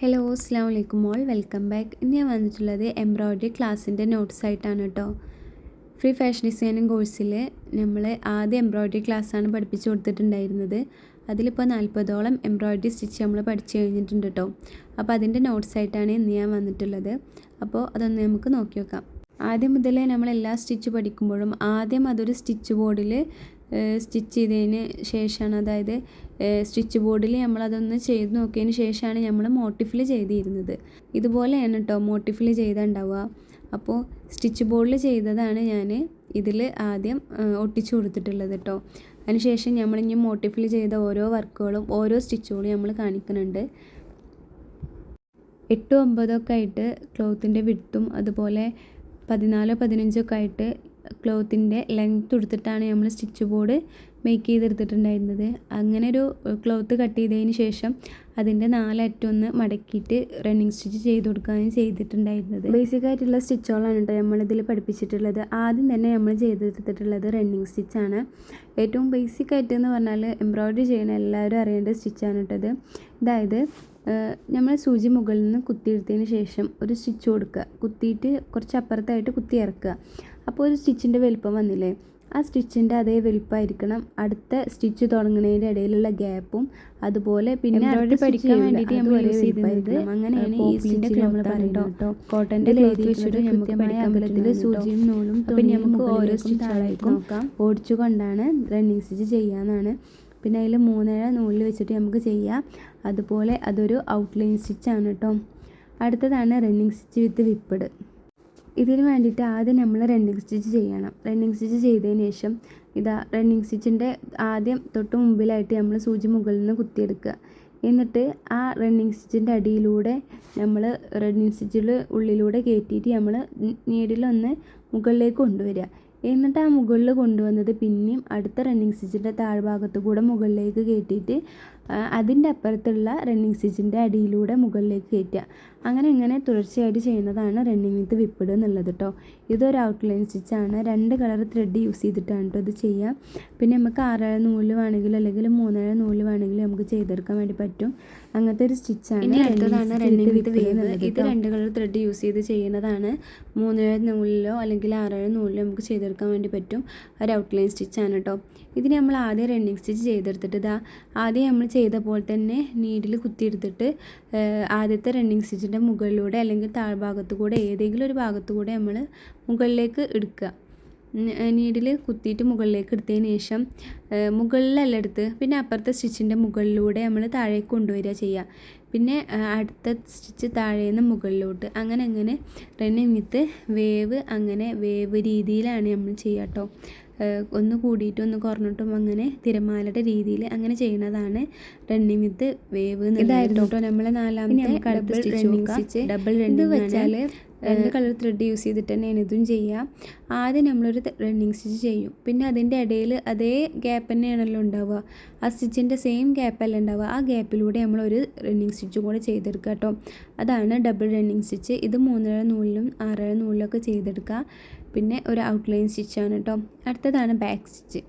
Hello അസ്സാം വലൈക്കും all welcome back ഇന്ന് ഞാൻ വന്നിട്ടുള്ളത് എംബ്രോയ്ഡറി ക്ലാസ്സിന്റെ നോട്ട്സ് ആയിട്ടാണ് കേട്ടോ ഫ്രീ ഫാഷൻ ഡിസൈനിങ് കോഴ്സിൽ നമ്മൾ ആദ്യം എംബ്രോയ്ഡറി ക്ലാസ്സാണ് പഠിപ്പിച്ചു കൊടുത്തിട്ടുണ്ടായിരുന്നത്. അതിലിപ്പോൾ നാൽപ്പതോളം എംബ്രോയ്ഡറി സ്റ്റിച്ച് നമ്മൾ പഠിച്ചു കഴിഞ്ഞിട്ടുണ്ട് കേട്ടോ അപ്പോൾ അതിന്റെ നോട്ട്സ് ആയിട്ടാണ് ഇന്ന് ഞാൻ വന്നിട്ടുള്ളത്. അപ്പോൾ അതൊന്ന് നമുക്ക് നോക്കി നോക്കാം. ആദ്യം മുതലേ നമ്മൾ എല്ലാ സ്റ്റിച്ച് പഠിക്കുമ്പോഴും ആദ്യം അതൊരു സ്റ്റിച്ച് ബോർഡിൽ സ്റ്റിച്ച് ചെയ്തതിന് ശേഷമാണ് അതായത് സ്റ്റിച്ച് ബോർഡിൽ നമ്മളതൊന്ന് ചെയ്ത് നോക്കിയതിന് ശേഷമാണ് നമ്മൾ മോട്ടിഫിൽ ചെയ്തിരുന്നത്. ഇതുപോലെയാണ് കേട്ടോ മോട്ടിഫിൽ ചെയ്തുണ്ടാവുക അപ്പോൾ സ്റ്റിച്ച് ബോർഡിൽ ചെയ്തതാണ് ഞാൻ ഇതിൽ ആദ്യം ഒട്ടിച്ചു കൊടുത്തിട്ടുള്ളത് കേട്ടോ. അതിനുശേഷം നമ്മളിനി മോട്ടിഫിൽ ചെയ്ത ഓരോ വർക്കുകളും ഓരോ സ്റ്റിച്ചുകളും നമ്മൾ കാണിക്കുന്നുണ്ട്. എട്ടും ഒമ്പതൊക്കെ ആയിട്ട് ക്ലോത്തിന്റെ വിട്ടും അതുപോലെ പതിനാലോ പതിനഞ്ചൊക്കെ ആയിട്ട് ക്ലോത്തിന്റെ ലെങ്ത് എടുത്തിട്ടാണ് നമ്മൾ സ്റ്റിച്ച് ബോർഡ് മേക്ക് ചെയ്തെടുത്തിട്ടുണ്ടായിരുന്നത്. അങ്ങനെ ഒരു ക്ലോത്ത് കട്ട് ചെയ്തതിന് ശേഷം അതിന്റെ നാലറ്റൊന്ന് മടക്കിയിട്ട് റണ്ണിങ് സ്റ്റിച്ച് ചെയ്ത് കൊടുക്കുകയാണ് ചെയ്തിട്ടുണ്ടായിരുന്നത്. ബേസിക് ആയിട്ടുള്ള സ്റ്റിച്ചുകളാണ് കേട്ടോ നമ്മളിതിൽ പഠിപ്പിച്ചിട്ടുള്ളത്. ആദ്യം തന്നെ നമ്മൾ ചെയ്തെടുത്തിട്ടുള്ളത് റണ്ണിങ് സ്റ്റിച്ചാണ് ഏറ്റവും ബേസിക് ആയിട്ട് എന്ന് പറഞ്ഞാൽ എംബ്രോയ്ഡറി ചെയ്യുന്ന എല്ലാവരും അറിയേണ്ട സ്റ്റിച്ചാണ് കേട്ടത് അതായത് നമ്മൾ സൂചി മുകളിൽ നിന്ന് കുത്തിയെടുത്തതിന് ശേഷം ഒരു സ്റ്റിച്ച് കൊടുക്കുക. കുത്തിയിട്ട് കുറച്ച് അപ്പുറത്തായിട്ട് കുത്തി ഇറക്കുക. അപ്പോൾ ഒരു സ്റ്റിച്ചിന്റെ വലുപ്പം വന്നില്ലേ? ആ സ്റ്റിച്ചിന്റെ അതേ വലിപ്പമായിരിക്കണം അടുത്ത സ്റ്റിച്ച് തുടങ്ങുന്നതിന്റെ ഇടയിലുള്ള ഗ്യാപ്പും അതുപോലെ പിന്നെ പഠിക്കാൻ വേണ്ടിയിട്ട് നമ്മൾ യൂസ് അങ്ങനെയാണ് ഈ സ്റ്റിച്ച് നമ്മൾ പറയുന്നത് കോട്ടന്റെ കൃത്യമായ അകലത്തിൽ സൂചിയും നൂലും പിന്നെ നമുക്ക് ഓരോ സ്റ്റിച്ചുകളായിരിക്കും നോക്കാം. ഓടിച്ചുകൊണ്ടാണ് റണ്ണിങ് സ്റ്റിച്ച് ചെയ്യാന്നാണ്. പിന്നെ അതിൽ മൂന്നര നൂലിൽ വെച്ചിട്ട് നമുക്ക് ചെയ്യാം. അതുപോലെ അതൊരു ഔട്ട്ലൈൻ സ്റ്റിച്ചാണ് കേട്ടോ. അടുത്തതാണ് റണ്ണിങ് സ്റ്റിച്ച് വിത്ത് വിപ്പഡ് ഇതിന് വേണ്ടിയിട്ട് ആദ്യം നമ്മൾ റണ്ണിങ് സ്റ്റിച്ച് ചെയ്യണം. റണ്ണിങ് സ്റ്റിച്ച് ചെയ്തതിന് ശേഷം ഇതാ റണ്ണിങ് സ്റ്റിച്ചിന്റെ ആദ്യം തൊട്ട് മുമ്പിലായിട്ട് നമ്മൾ സൂചി മുകളിൽ നിന്ന് കുത്തിയെടുക്കുക. എന്നിട്ട് ആ റണ്ണിങ് സ്റ്റിച്ചിന്റെ അടിയിലൂടെ നമ്മൾ റണ്ണിങ് സ്റ്റിച്ചിൽ ഉള്ളിലൂടെ കയറ്റിയിട്ട് നമ്മൾ നീഡിലൊന്ന് മുകളിലേക്ക് കൊണ്ടുവരിക. എന്നിട്ട് ആ മുകളിൽ കൊണ്ടുവന്നത് പിന്നെയും അടുത്ത റണ്ണിങ് സ്റ്റിച്ചിന്റെ താഴ്ഭാഗത്ത് കൂടെ മുകളിലേക്ക് കയറ്റിയിട്ട് അതിന്റെ അപ്പുറത്തുള്ള റണ്ണിങ് സ്റ്റിച്ചിന്റെ അടിയിലൂടെ മുകളിലേക്ക് കയറ്റുക. അങ്ങനെ ഇങ്ങനെ തുടർച്ചയായിട്ട് ചെയ്യുന്നതാണ് റണ്ണിങ് വിത്ത് വിപ്പിഡ് എന്നുള്ളത് കേട്ടോ ഇതൊരു ഔട്ട്ലൈൻ സ്റ്റിച്ചാണ് രണ്ട് കളർ ത്രെഡ് യൂസ് ചെയ്തിട്ടാണ് കേട്ടോ ഇത് ചെയ്യുക പിന്നെ നമുക്ക് ആറ് നൂൽ അല്ലെങ്കിൽ നമുക്ക് ചെയ്തെടുക്കാൻ വേണ്ടി പറ്റും. അങ്ങനത്തെ ഒരു സ്റ്റിച്ചാണ് ഇനി അടുത്തതാണ് റണ്ണിങ് വിത്ത് വേവ് ഇത് രണ്ട് കളർ ത്രെഡ് യൂസ് ചെയ്ത് ചെയ്യുന്നതാണ്. മൂന്നേഴ് നൂലിലോ അല്ലെങ്കിൽ ആറേഴ് നൂലിലോ നമുക്ക് ചെയ്തെടുക്കാൻ വേണ്ടി പറ്റും. ഒരു ഔട്ട്ലൈൻ സ്റ്റിച്ചാണ് കേട്ടോ. ഇതിന് നമ്മൾ ആദ്യം റണ്ണിങ് സ്റ്റിച്ച് ചെയ്തെടുത്തിട്ട് ഇതാ ആദ്യം നമ്മൾ ചെയ്ത പോലെ തന്നെ നീഡിൽ കുത്തിയെടുത്തിട്ട് ആദ്യത്തെ റണ്ണിങ് സ്റ്റിച്ചിന്റെ മുകളിലൂടെ അല്ലെങ്കിൽ താഴ്ഭാഗത്തു കൂടെ ഏതെങ്കിലും ഒരു ഭാഗത്തു കൂടെ നമ്മൾ മുകളിലേക്ക് എടുക്കുക. നീഡിൽ കുത്തിയിട്ട് മുകളിലേക്ക് എടുത്തതിന് ശേഷം മുകളിലല്ല എടുത്ത് പിന്നെ അപ്പുറത്തെ സ്റ്റിച്ചിന്റെ മുകളിലൂടെ നമ്മൾ താഴേക്ക് കൊണ്ടുവരിക ചെയ്യുക. പിന്നെ അടുത്ത സ്റ്റിച്ച് താഴേന്ന് മുകളിലോട്ട് അങ്ങനെ അങ്ങനെ റണ്ണിങ് വിത്ത് വേവ് അങ്ങനെ വേവ് രീതിയിലാണ് നമ്മൾ ചെയ്യുക കേട്ടോ. ഒന്ന് കൂടിയിട്ടും ഒന്ന് കുറഞ്ഞിട്ടും അങ്ങനെ തിരമാലയുടെ രീതിയിൽ അങ്ങനെ ചെയ്യുന്നതാണ് റണ്ണിങ് വിത്ത് വേവ് ഇതായിരുന്നു. കേട്ടോ നമ്മളെ നാലാമത്തെ double running stitch double running വെച്ചാൽ രണ്ട് കളർ ത്രെഡ് യൂസ് ചെയ്തിട്ട് തന്നെയാണ് ഇതും ചെയ്യാം. ആദ്യം നമ്മളൊരു റണ്ണിങ് സ്റ്റിച്ച് ചെയ്യും. പിന്നെ അതിന്റെ ഇടയിൽ അതേ ഗ്യാപ്പ് തന്നെയാണല്ലോ ഉണ്ടാവുക. ആ സ്റ്റിച്ചിന്റെ സെയിം ഗ്യാപ്പല്ല ഉണ്ടാവുക. ആ ഗ്യാപ്പിലൂടെ നമ്മളൊരു റണ്ണിങ് സ്റ്റിച്ചും കൂടെ ചെയ്തെടുക്കുക കേട്ടോ അതാണ് ഡബിൾ റണ്ണിങ് സ്റ്റിച്ച് ഇത് മൂന്നര നൂലിലും ആറര നൂലിലൊക്കെ ചെയ്തെടുക്കുക. പിന്നെ ഒരു ഔട്ട്ലൈൻ സ്റ്റിച്ചാണ് കേട്ടോ അടുത്തതാണ് ബാക്ക് സ്റ്റിച്ച്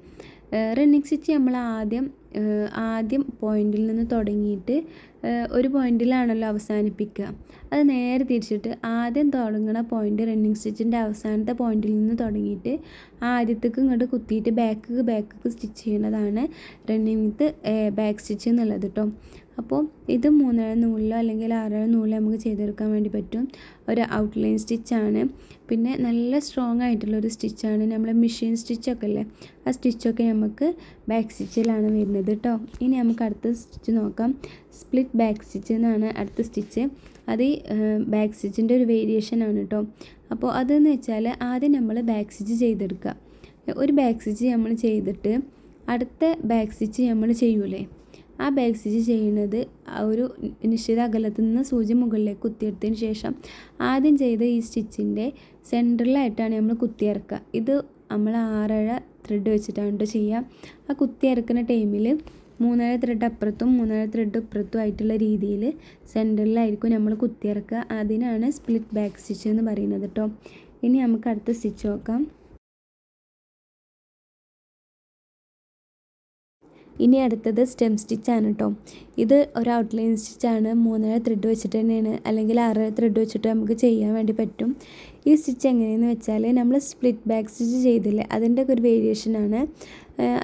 റണ്ണിങ് സ്റ്റിച്ച് നമ്മൾ ആദ്യം ആദ്യം പോയിന്റിൽ നിന്ന് തുടങ്ങിയിട്ട് ഒരു പോയിന്റിലാണല്ലോ അവസാനിപ്പിക്കുക. അത് നേരെ തിരിച്ചിട്ട് ആദ്യം തുടങ്ങുന്ന പോയിന്റ് റണ്ണിങ് സ്റ്റിച്ചിന്റെ അവസാനത്തെ പോയിന്റിൽ നിന്ന് തുടങ്ങിയിട്ട് ആദ്യത്തേക്ക് ഇങ്ങോട്ട് കുത്തിയിട്ട് ബാക്ക് ബാക്ക് സ്റ്റിച്ച് ചെയ്യുന്നതാണ് റണ്ണിങ് ബാക്ക് സ്റ്റിച്ച് എന്നുള്ളത് കേട്ടോ അപ്പോൾ ഇത് മൂന്നര നൂലിലോ അല്ലെങ്കിൽ ആറര നൂലിലോ നമുക്ക് ചെയ്തെടുക്കാൻ വേണ്ടി പറ്റും. ഒരു ഔട്ട്ലൈൻ സ്റ്റിച്ചാണ് പിന്നെ നല്ല സ്ട്രോങ് ആയിട്ടുള്ള ഒരു സ്റ്റിച്ചാണ് നമ്മളെ മെഷീൻ സ്റ്റിച്ചൊക്കെ അല്ലേ? ആ സ്റ്റിച്ചൊക്കെ നമുക്ക് ബാക്ക് സ്റ്റിച്ചിലാണ് വരുന്നത് കേട്ടോ ഇനി നമുക്ക് അടുത്ത സ്റ്റിച്ച് നോക്കാം. സ്പ്ലിറ്റ് ബാക്ക് സ്റ്റിച്ച് എന്നാണ് അടുത്ത സ്റ്റിച്ച് അത് ഈ ബാക്ക് സ്റ്റിച്ചിന്റെ ഒരു വേരിയേഷൻ ആണ് കേട്ടോ അപ്പോൾ അതെന്ന് വെച്ചാൽ ആദ്യം നമ്മൾ ബാക്ക് സ്റ്റിച്ച് ചെയ്തെടുക്കുക. ഒരു ബാക്ക് സ്റ്റിച്ച് നമ്മൾ ചെയ്തിട്ട് അടുത്ത ബാക്ക് സ്റ്റിച്ച് നമ്മൾ ചെയ്യൂലേ? ആ ബാക്ക് സ്റ്റിച്ച് ചെയ്യുന്നത് ഒരു നിശ്ചിത അകലത്തിൽ നിന്ന് സൂചി മുകളിലേക്ക് കുത്തിയെടുത്തതിന് ശേഷം ആദ്യം ചെയ്ത ഈ സ്റ്റിച്ചിന്റെ സെന്ററിലായിട്ടാണ് നമ്മൾ കുത്തിയിറക്കുക. ഇത് നമ്മൾ ആറര ത്രെഡ് വെച്ചിട്ടാണ് ചെയ്യുക. ആ കുത്തിയിറക്കുന്ന ടൈമിൽ മൂന്നര ത്രെഡ് അപ്പുറത്തും മൂന്നര ത്രെഡ് ഇപ്പുറത്തും ആയിട്ടുള്ള രീതിയിൽ സെന്ററിലായിരിക്കും നമ്മൾ കുത്തിയിറക്കുക. അതിനാണ് സ്പ്ലിറ്റ് ബാക്ക് സ്റ്റിച്ച് എന്ന് പറയുന്നത് കേട്ടോ ഇനി നമുക്ക് അടുത്ത സ്റ്റിച്ച് നോക്കാം. ഇനി അടുത്തത് സ്റ്റെം സ്റ്റിച്ചാണ് കേട്ടോ ഇത് ഒരു ഔട്ട്ലൈൻ സ്റ്റിച്ചാണ് മൂന്നര ത്രെഡ് വെച്ചിട്ട് തന്നെയാണ്. അല്ലെങ്കിൽ ആറര ത്രെഡ് വെച്ചിട്ട് നമുക്ക് ചെയ്യാൻ വേണ്ടി പറ്റും. ഈ സ്റ്റിച്ച് എങ്ങനെയെന്ന് വെച്ചാൽ നമ്മൾ സ്പ്ലിറ്റ് ബാക്ക് സ്റ്റിച്ച് ചെയ്തില്ലേ അതിന്റെ ഒരു വേരിയേഷനാണ്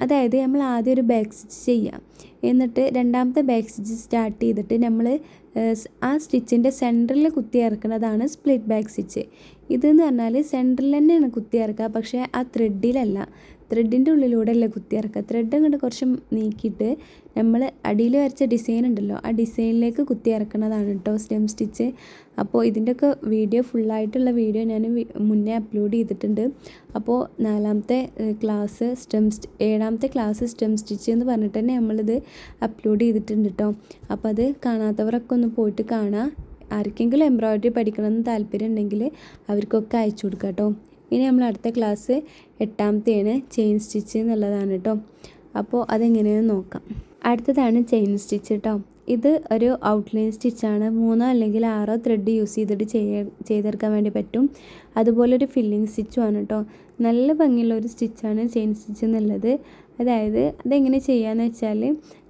അതായത് നമ്മൾ ആദ്യം ഒരു ബാക്ക് സ്റ്റിച്ച് ചെയ്യാം. എന്നിട്ട് രണ്ടാമത്തെ ബാക്ക് സ്റ്റിച്ച് സ്റ്റാർട്ട് ചെയ്തിട്ട് നമ്മൾ ആ സ്റ്റിച്ചിന്റെ സെന്ററിൽ കുത്തി ഇറക്കുന്നതാണ് സ്പ്ലിറ്റ് ബാക്ക് സ്റ്റിച്ച് ഇതെന്ന് പറഞ്ഞാൽ സെന്ററിൽ തന്നെയാണ് കുത്തി ഇറക്കുക. പക്ഷേ ആ ത്രെഡിലല്ല ത്രെഡിന്റെ ഉള്ളിലൂടെ അല്ല കുത്തി ഇറക്കുക. ത്രെഡ് അങ്ങോട്ട് കുറച്ച് നീക്കിയിട്ട് നമ്മൾ അടിയിൽ വരച്ച ഡിസൈൻ ഉണ്ടല്ലോ ആ ഡിസൈനിലേക്ക് കുത്തി ഇറക്കുന്നതാണ് കേട്ടോ സ്റ്റെം സ്റ്റിച്ച് അപ്പോൾ ഇതിന്റെയൊക്കെ വീഡിയോ ഫുള്ളായിട്ടുള്ള വീഡിയോ ഞാൻ മുന്നേ അപ്ലോഡ് ചെയ്തിട്ടുണ്ട്. അപ്പോൾ നാലാമത്തെ ക്ലാസ് സ്റ്റെം ഏഴാമത്തെ ക്ലാസ് സ്റ്റെം സ്റ്റിച്ച് എന്ന് പറഞ്ഞിട്ട് തന്നെ നമ്മളിത് അപ്ലോഡ് ചെയ്തിട്ടുണ്ട് കേട്ടോ അപ്പോൾ അത് കാണാത്തവരൊക്കെ ഒന്ന് പോയിട്ട് കാണാം. ആർക്കെങ്കിലും എംബ്രോയ്ഡറി പഠിക്കണമെന്ന് താല്പര്യം ഉണ്ടെങ്കിൽ അവർക്കൊക്കെ അയച്ചു കൊടുക്കാം കേട്ടോ ഇനി നമ്മൾ അടുത്ത ക്ലാസ് എട്ടാമത്തെയാണ് ചെയിൻ സ്റ്റിച്ച് എന്നുള്ളതാണ് കേട്ടോ അപ്പോൾ അതെങ്ങനെയാണെന്ന് നോക്കാം. അടുത്തതാണ് ചെയിൻ സ്റ്റിച്ച് കേട്ടോ ഇത് ഒരു ഔട്ട്ലൈൻ സ്റ്റിച്ചാണ് മൂന്നോ അല്ലെങ്കിൽ ആറോ ത്രെഡ് യൂസ് ചെയ്തിട്ട് ചെയ്യ ചെയ്തെടുക്കാൻ വേണ്ടി പറ്റും. അതുപോലെ ഒരു സ്റ്റിച്ചും സ്റ്റിച്ചുമാണ് കേട്ടോ നല്ല ഭംഗിയുള്ള ഒരു സ്റ്റിച്ചാണ് ചെയിൻ സ്റ്റിച്ച് എന്നുള്ളത്. അതായത് അതെങ്ങനെ ചെയ്യാന്ന് വെച്ചാൽ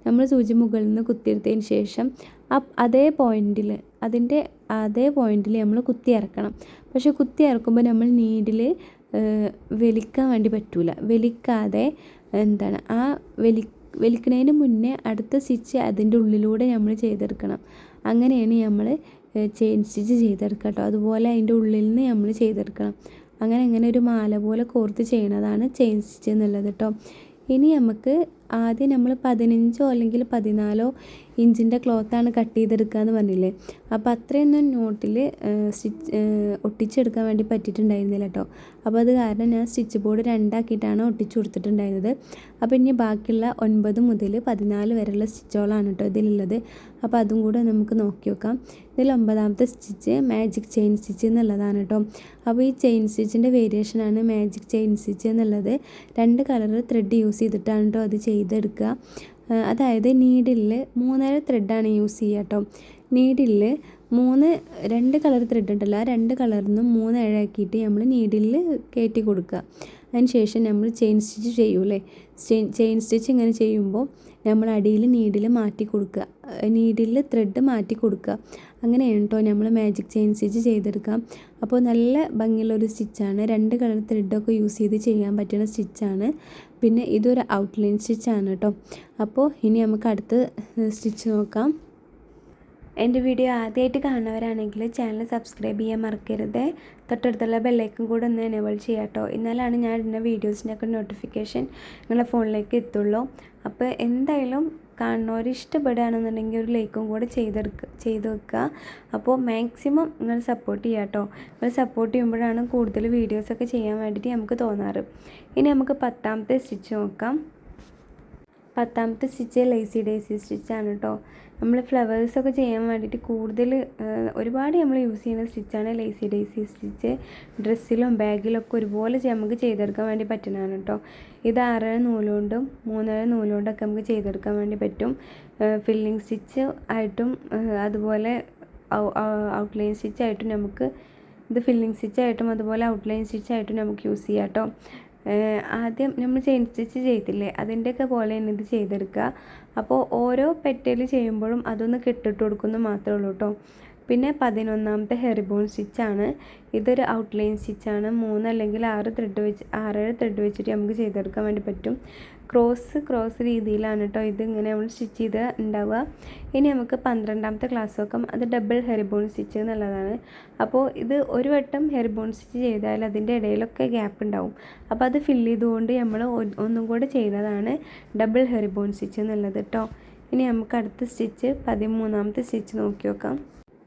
നമ്മൾ സൂചി മുകളിൽ നിന്ന് കുത്തിയെടുത്തതിന് ശേഷം അതേ പോയിന്റിൽ അതിന്റെ അതേ പോയിന്റിൽ നമ്മൾ കുത്തി ഇറക്കണം പക്ഷേ കുത്തി ഇറക്കുമ്പോൾ നമ്മൾ നീഡിൽ വലിക്കാൻ വേണ്ടി പറ്റൂല. വലിക്കാതെ എന്താണ് ആ വലി വലിക്കുന്നതിന് മുന്നേ അടുത്ത സ്റ്റിച്ച് അതിന്റെ ഉള്ളിലൂടെ നമ്മൾ ചെയ്തെടുക്കണം. അങ്ങനെയാണ് നമ്മൾ ചെയിൻ സ്റ്റിച്ച് ചെയ്തെടുക്കുക കേട്ടോ അതുപോലെ അതിന്റെ ഉള്ളിൽ നിന്ന് നമ്മൾ ചെയ്തെടുക്കണം. അങ്ങനെ അങ്ങനെ ഒരു മാല പോലെ കോർത്ത് ചെയ്യണതാണ് ചെയിൻ സ്റ്റിച്ച് എന്നുള്ളത് കേട്ടോ ഇനി നമുക്ക് ആദ്യം നമ്മൾ പതിനഞ്ചോ അല്ലെങ്കിൽ പതിനാലോ ഇഞ്ചിന്റെ ക്ലോത്താണ് കട്ട് ചെയ്തെടുക്കുക എന്ന് പറഞ്ഞില്ലേ? അപ്പോൾ അത്രയൊന്നും നോട്ടിൽ സ്റ്റിച്ച് ഒട്ടിച്ചെടുക്കാൻ വേണ്ടി പറ്റിയിട്ടുണ്ടായിരുന്നില്ല കേട്ടോ. അപ്പോൾ അത് കാരണം ഞാൻ സ്റ്റിച്ച് ബോർഡ് രണ്ടാക്കിയിട്ടാണ് ഒട്ടിച്ചു കൊടുത്തിട്ടുണ്ടായിരുന്നത്. അപ്പോൾ ഇനി ബാക്കിയുള്ള ഒൻപത് മുതൽ പതിനാല് വരെയുള്ള സ്റ്റിച്ചുകളാണ് കേട്ടോ ഇതിലുള്ളത്. അപ്പോൾ അതും കൂടെ നമുക്ക് നോക്കി നോക്കാം ഇതിൽ ഒമ്പതാമത്തെ സ്റ്റിച്ച് മാജിക് ചെയിൻ സ്റ്റിച്ച് എന്നുള്ളതാണ് കേട്ടോ. അപ്പോൾ ഈ ചെയിൻ സ്റ്റിച്ചിന്റെ വേരിയേഷനാണ് മാജിക് ചെയിൻ സ്റ്റിച്ച് എന്നുള്ളത്. രണ്ട് കളർ ത്രെഡ് യൂസ് ചെയ്തിട്ടാണ് കേട്ടോ അത് ചെയ്തെടുക്കുക. അതായത് നീഡിലിൽ മൂന്നര ത്രെഡാണ് യൂസ് ചെയ്യുക കേട്ടോ നീഡിലിൽ മൂന്ന് രണ്ട് കളർ ത്രെഡ് ഉണ്ടല്ലോ. ആ രണ്ട് കളറിൽ നിന്നും മൂന്ന് ഇഴയാക്കിയിട്ട് നമ്മൾ നീഡിലിൽ കയറ്റി കൊടുക്കുക. അതിന് ശേഷം നമ്മൾ ചെയിൻ സ്റ്റിച്ച് ചെയ്യൂലേ ചെയിൻ സ്റ്റിച്ച് ഇങ്ങനെ ചെയ്യുമ്പോൾ നമ്മൾ അടിയിൽ നീഡിൽ മാറ്റി കൊടുക്കുക. നീഡിൽ ത്രെഡ് മാറ്റി കൊടുക്കുക. അങ്ങനെയാണ് കേട്ടോ നമ്മൾ മാജിക് ചെയിൻ സ്റ്റിച്ച് ചെയ്തെടുക്കാം അപ്പോൾ നല്ല ഭംഗിയുള്ളൊരു സ്റ്റിച്ചാണ് രണ്ട് കളർ ത്രെഡൊക്കെ യൂസ് ചെയ്ത് ചെയ്യാൻ പറ്റുന്ന സ്റ്റിച്ചാണ് പിന്നെ ഇതൊരു ഔട്ട്ലൈൻ സ്റ്റിച്ചാണ് കേട്ടോ അപ്പോൾ ഇനി നമുക്ക് അടുത്ത് സ്റ്റിച്ച് നോക്കാം. എന്റെ വീഡിയോ ആദ്യമായിട്ട് കാണുന്നവരാണെങ്കിൽ ചാനൽ സബ്സ്ക്രൈബ് ചെയ്യാൻ മറക്കരുത്. തൊട്ടടുത്തുള്ള ബെല്ലൈക്കും കൂടെ ഒന്ന് എനേബിൾ ചെയ്യാം കേട്ടോ എന്നാലാണ് ഞാൻ ഇടുന്ന വീഡിയോസിന്റെയൊക്കെ നോട്ടിഫിക്കേഷൻ നിങ്ങളുടെ ഫോണിലേക്ക് എത്തുള്ളൂ. അപ്പോൾ എന്തായാലും കാണുന്നവർ ഇഷ്ടപ്പെടുകയാണെന്നുണ്ടെങ്കിൽ ഒരു ലൈക്കും കൂടെ ചെയ്തെടുക്കുക ചെയ്ത് വെക്കുക. അപ്പോൾ മാക്സിമം നിങ്ങൾ സപ്പോർട്ട് ചെയ്യുക കേട്ടോ. നിങ്ങൾ സപ്പോർട്ട് ചെയ്യുമ്പോഴാണ് കൂടുതൽ വീഡിയോസൊക്കെ ചെയ്യാൻ വേണ്ടിയിട്ട് നമുക്ക് തോന്നാറ്. ഇനി നമുക്ക് പത്താമത്തെ സ്റ്റിച്ച് നോക്കാം. പത്താമത്തെ സ്റ്റിച്ച് ലേസി ഡേസി സ്റ്റിച്ചാണ് കേട്ടോ നമ്മൾ ഫ്ലവേഴ്സൊക്കെ ചെയ്യാൻ വേണ്ടിയിട്ട് കൂടുതൽ ഒരുപാട് നമ്മൾ യൂസ് ചെയ്യുന്ന സ്റ്റിച്ചാണ് ലേസി ഡേസി സ്റ്റിച്ച്. ഡ്രസ്സിലും ബാഗിലൊക്കെ ഒരുപോലെ നമുക്ക് ചെയ്തെടുക്കാൻ വേണ്ടി പറ്റുന്നതാണ് കേട്ടോ ഇത് ആറര നൂലുകൊണ്ടും മൂന്നര നൂലുകൊണ്ടൊക്കെ നമുക്ക് ചെയ്തെടുക്കാൻ വേണ്ടി പറ്റും. ഫില്ലിങ് സ്റ്റിച്ച് ആയിട്ടും അതുപോലെ ഔട്ട്ലൈൻ സ്റ്റിച്ചായിട്ടും നമുക്ക് ഇത് ഫില്ലിങ് സ്റ്റിച്ചായിട്ടും അതുപോലെ ഔട്ട്ലൈൻ സ്റ്റിച്ചായിട്ടും നമുക്ക് യൂസ് ചെയ്യാം കേട്ടോ ആദ്യം നമ്മൾ ചെയിൻ സ്റ്റിച്ച് ചെയ്തില്ലേ? അതിന്റെയൊക്കെ പോലെ തന്നെ ഇത് ചെയ്തെടുക്കുക. അപ്പോൾ ഓരോ പെറ്റൽ ചെയ്യുമ്പോഴും അതൊന്ന് കെട്ടിട്ട് കൊടുക്കുന്നു മാത്രമേ ഉള്ളൂ കേട്ടോ. പിന്നെ പതിനൊന്നാമത്തെ ഹെറിബോൺ സ്റ്റിച്ചാണ്. ഇതൊരു ഔട്ട്ലൈൻ സ്റ്റിച്ചാണ്. മൂന്ന് അല്ലെങ്കിൽ ആറ് ത്രെഡ് വെച്ച് ആറേഴ് ത്രെഡ് വെച്ചിട്ട് നമുക്ക് ചെയ്തെടുക്കാൻ വേണ്ടി പറ്റും. ക്രോസ് ക്രോസ് രീതിയിലാണ് കേട്ടോ ഇത് ഇങ്ങനെ നമ്മൾ സ്റ്റിച്ച് ചെയ്ത് ഉണ്ടാവുക ഇനി നമുക്ക് പന്ത്രണ്ടാമത്തെ ക്ലാസ് നോക്കാം. അത് ഡബിൾ ഹെറിബോൺ സ്റ്റിച്ച് എന്നുള്ളതാണ്. അപ്പോൾ ഇത് ഒരു വട്ടം ഹെറിബോൺ സ്റ്റിച്ച് ചെയ്താൽ അതിന്റെ ഇടയിലൊക്കെ ഗ്യാപ്പ് ഉണ്ടാവും അപ്പോൾ അത് ഫില്ല് ചെയ്തുകൊണ്ട് നമ്മൾ ഒന്നും കൂടെ ചെയ്യുന്നതാണ് ഡബിൾ ഹെറിബോൺ സ്റ്റിച്ച് എന്നുള്ളത് കേട്ടോ ഇനി നമുക്ക് അടുത്ത സ്റ്റിച്ച് പതിമൂന്നാമത്തെ സ്റ്റിച്ച് നോക്കി നോക്കാം.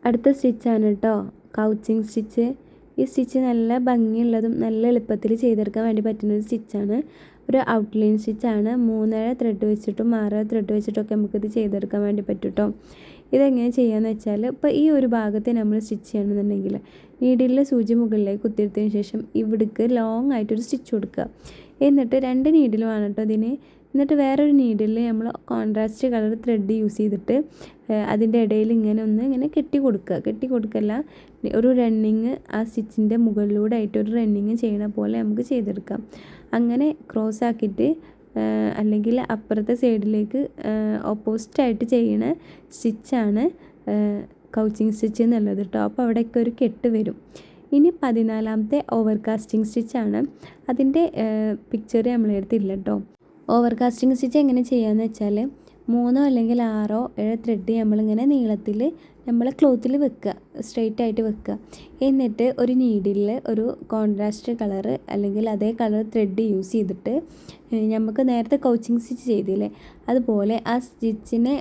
അടുത്ത സ്റ്റിച്ചാണ് കേട്ടോ. Coaching stitch. ഈ സ്റ്റിച്ച് നല്ല ഭംഗിയുള്ളതും നല്ല എളുപ്പത്തിൽ ചെയ്തെടുക്കാൻ വേണ്ടി പറ്റുന്ന ഒരു സ്റ്റിച്ചാണ്. ഒരു ഔട്ട്ലൈൻ സ്റ്റിച്ചാണ്. മൂന്നര ത്രെഡ് വെച്ചിട്ടും ആറര ത്രെഡ് വെച്ചിട്ടൊക്കെ നമുക്കിത് ചെയ്തെടുക്കാൻ വേണ്ടി പറ്റും കേട്ടോ. ഇതെങ്ങനെ ചെയ്യാന്ന് വെച്ചാൽ ഇപ്പോൾ ഈ ഒരു ഭാഗത്ത് നമ്മൾ സ്റ്റിച്ച് ചെയ്യണമെന്നുണ്ടെങ്കിൽ നീഡിലെ സൂചി മുകളിലേക്ക് കുത്തിയെടുത്തതിന് ശേഷം ഇവിടേക്ക് ലോങ് ആയിട്ടൊരു സ്റ്റിച്ച് കൊടുക്കുക. എന്നിട്ട് രണ്ട് നീഡിലുമാണ് കേട്ടോ ഇതിന് എന്നിട്ട് വേറൊരു നീഡിൽ നമ്മൾ കോൺട്രാസ്റ്റ് കളർ ത്രെഡ് യൂസ് ചെയ്തിട്ട് അതിന്റെ ഇടയിൽ ഇങ്ങനെ ഒന്ന് ഇങ്ങനെ കെട്ടി കൊടുക്കുക. കെട്ടി കൊടുക്കല്ല ഒരു റണ്ണിങ് ആ സ്റ്റിച്ചിന്റെ മുകളിലൂടെ ആയിട്ട് ഒരു റണ്ണിങ് ചെയ്യണ പോലെ നമുക്ക് ചെയ്തെടുക്കാം. അങ്ങനെ ക്രോസ് ആക്കിയിട്ട് അല്ലെങ്കിൽ അപ്പുറത്തെ സൈഡിലേക്ക് ഓപ്പോസിറ്റായിട്ട് ചെയ്യണ സ്റ്റിച്ചാണ് കൗച്ചിങ് സ്റ്റിച്ച് എന്നുള്ളത് കേട്ടോ. അപ്പോൾ അവിടെയൊക്കെ ഒരു കെട്ട് വരും. ഇനി പതിനാലാമത്തെ ഓവർ കാസ്റ്റിംഗ് സ്റ്റിച്ചാണ് അതിന്റെ പിക്ചർ നമ്മളെടുത്തില്ല കേട്ടോ. ഓവർ കാസ്റ്റിംഗ് സ്റ്റിച്ച് എങ്ങനെ ചെയ്യാമെന്ന് വെച്ചാൽ മൂന്നോ അല്ലെങ്കിൽ ആറോ ഏഴ് ത്രെഡ് നമ്മളിങ്ങനെ നീളത്തിൽ നമ്മൾ ക്ലോത്തിൽ വെക്കുക സ്ട്രെയിറ്റ് ആയിട്ട് വെക്കുക. എന്നിട്ട് ഒരു നീഡിൽ ഒരു കോൺട്രാസ്റ്റ് കളറ് അല്ലെങ്കിൽ അതേ കളർ ത്രെഡ് യൂസ് ചെയ്തിട്ട് നമുക്ക് നേരത്തെ കൗച്ചിങ് സ്റ്റിച്ച് ചെയ്തില്ലേ? അതുപോലെ ആ സ്റ്റിച്ചിനെ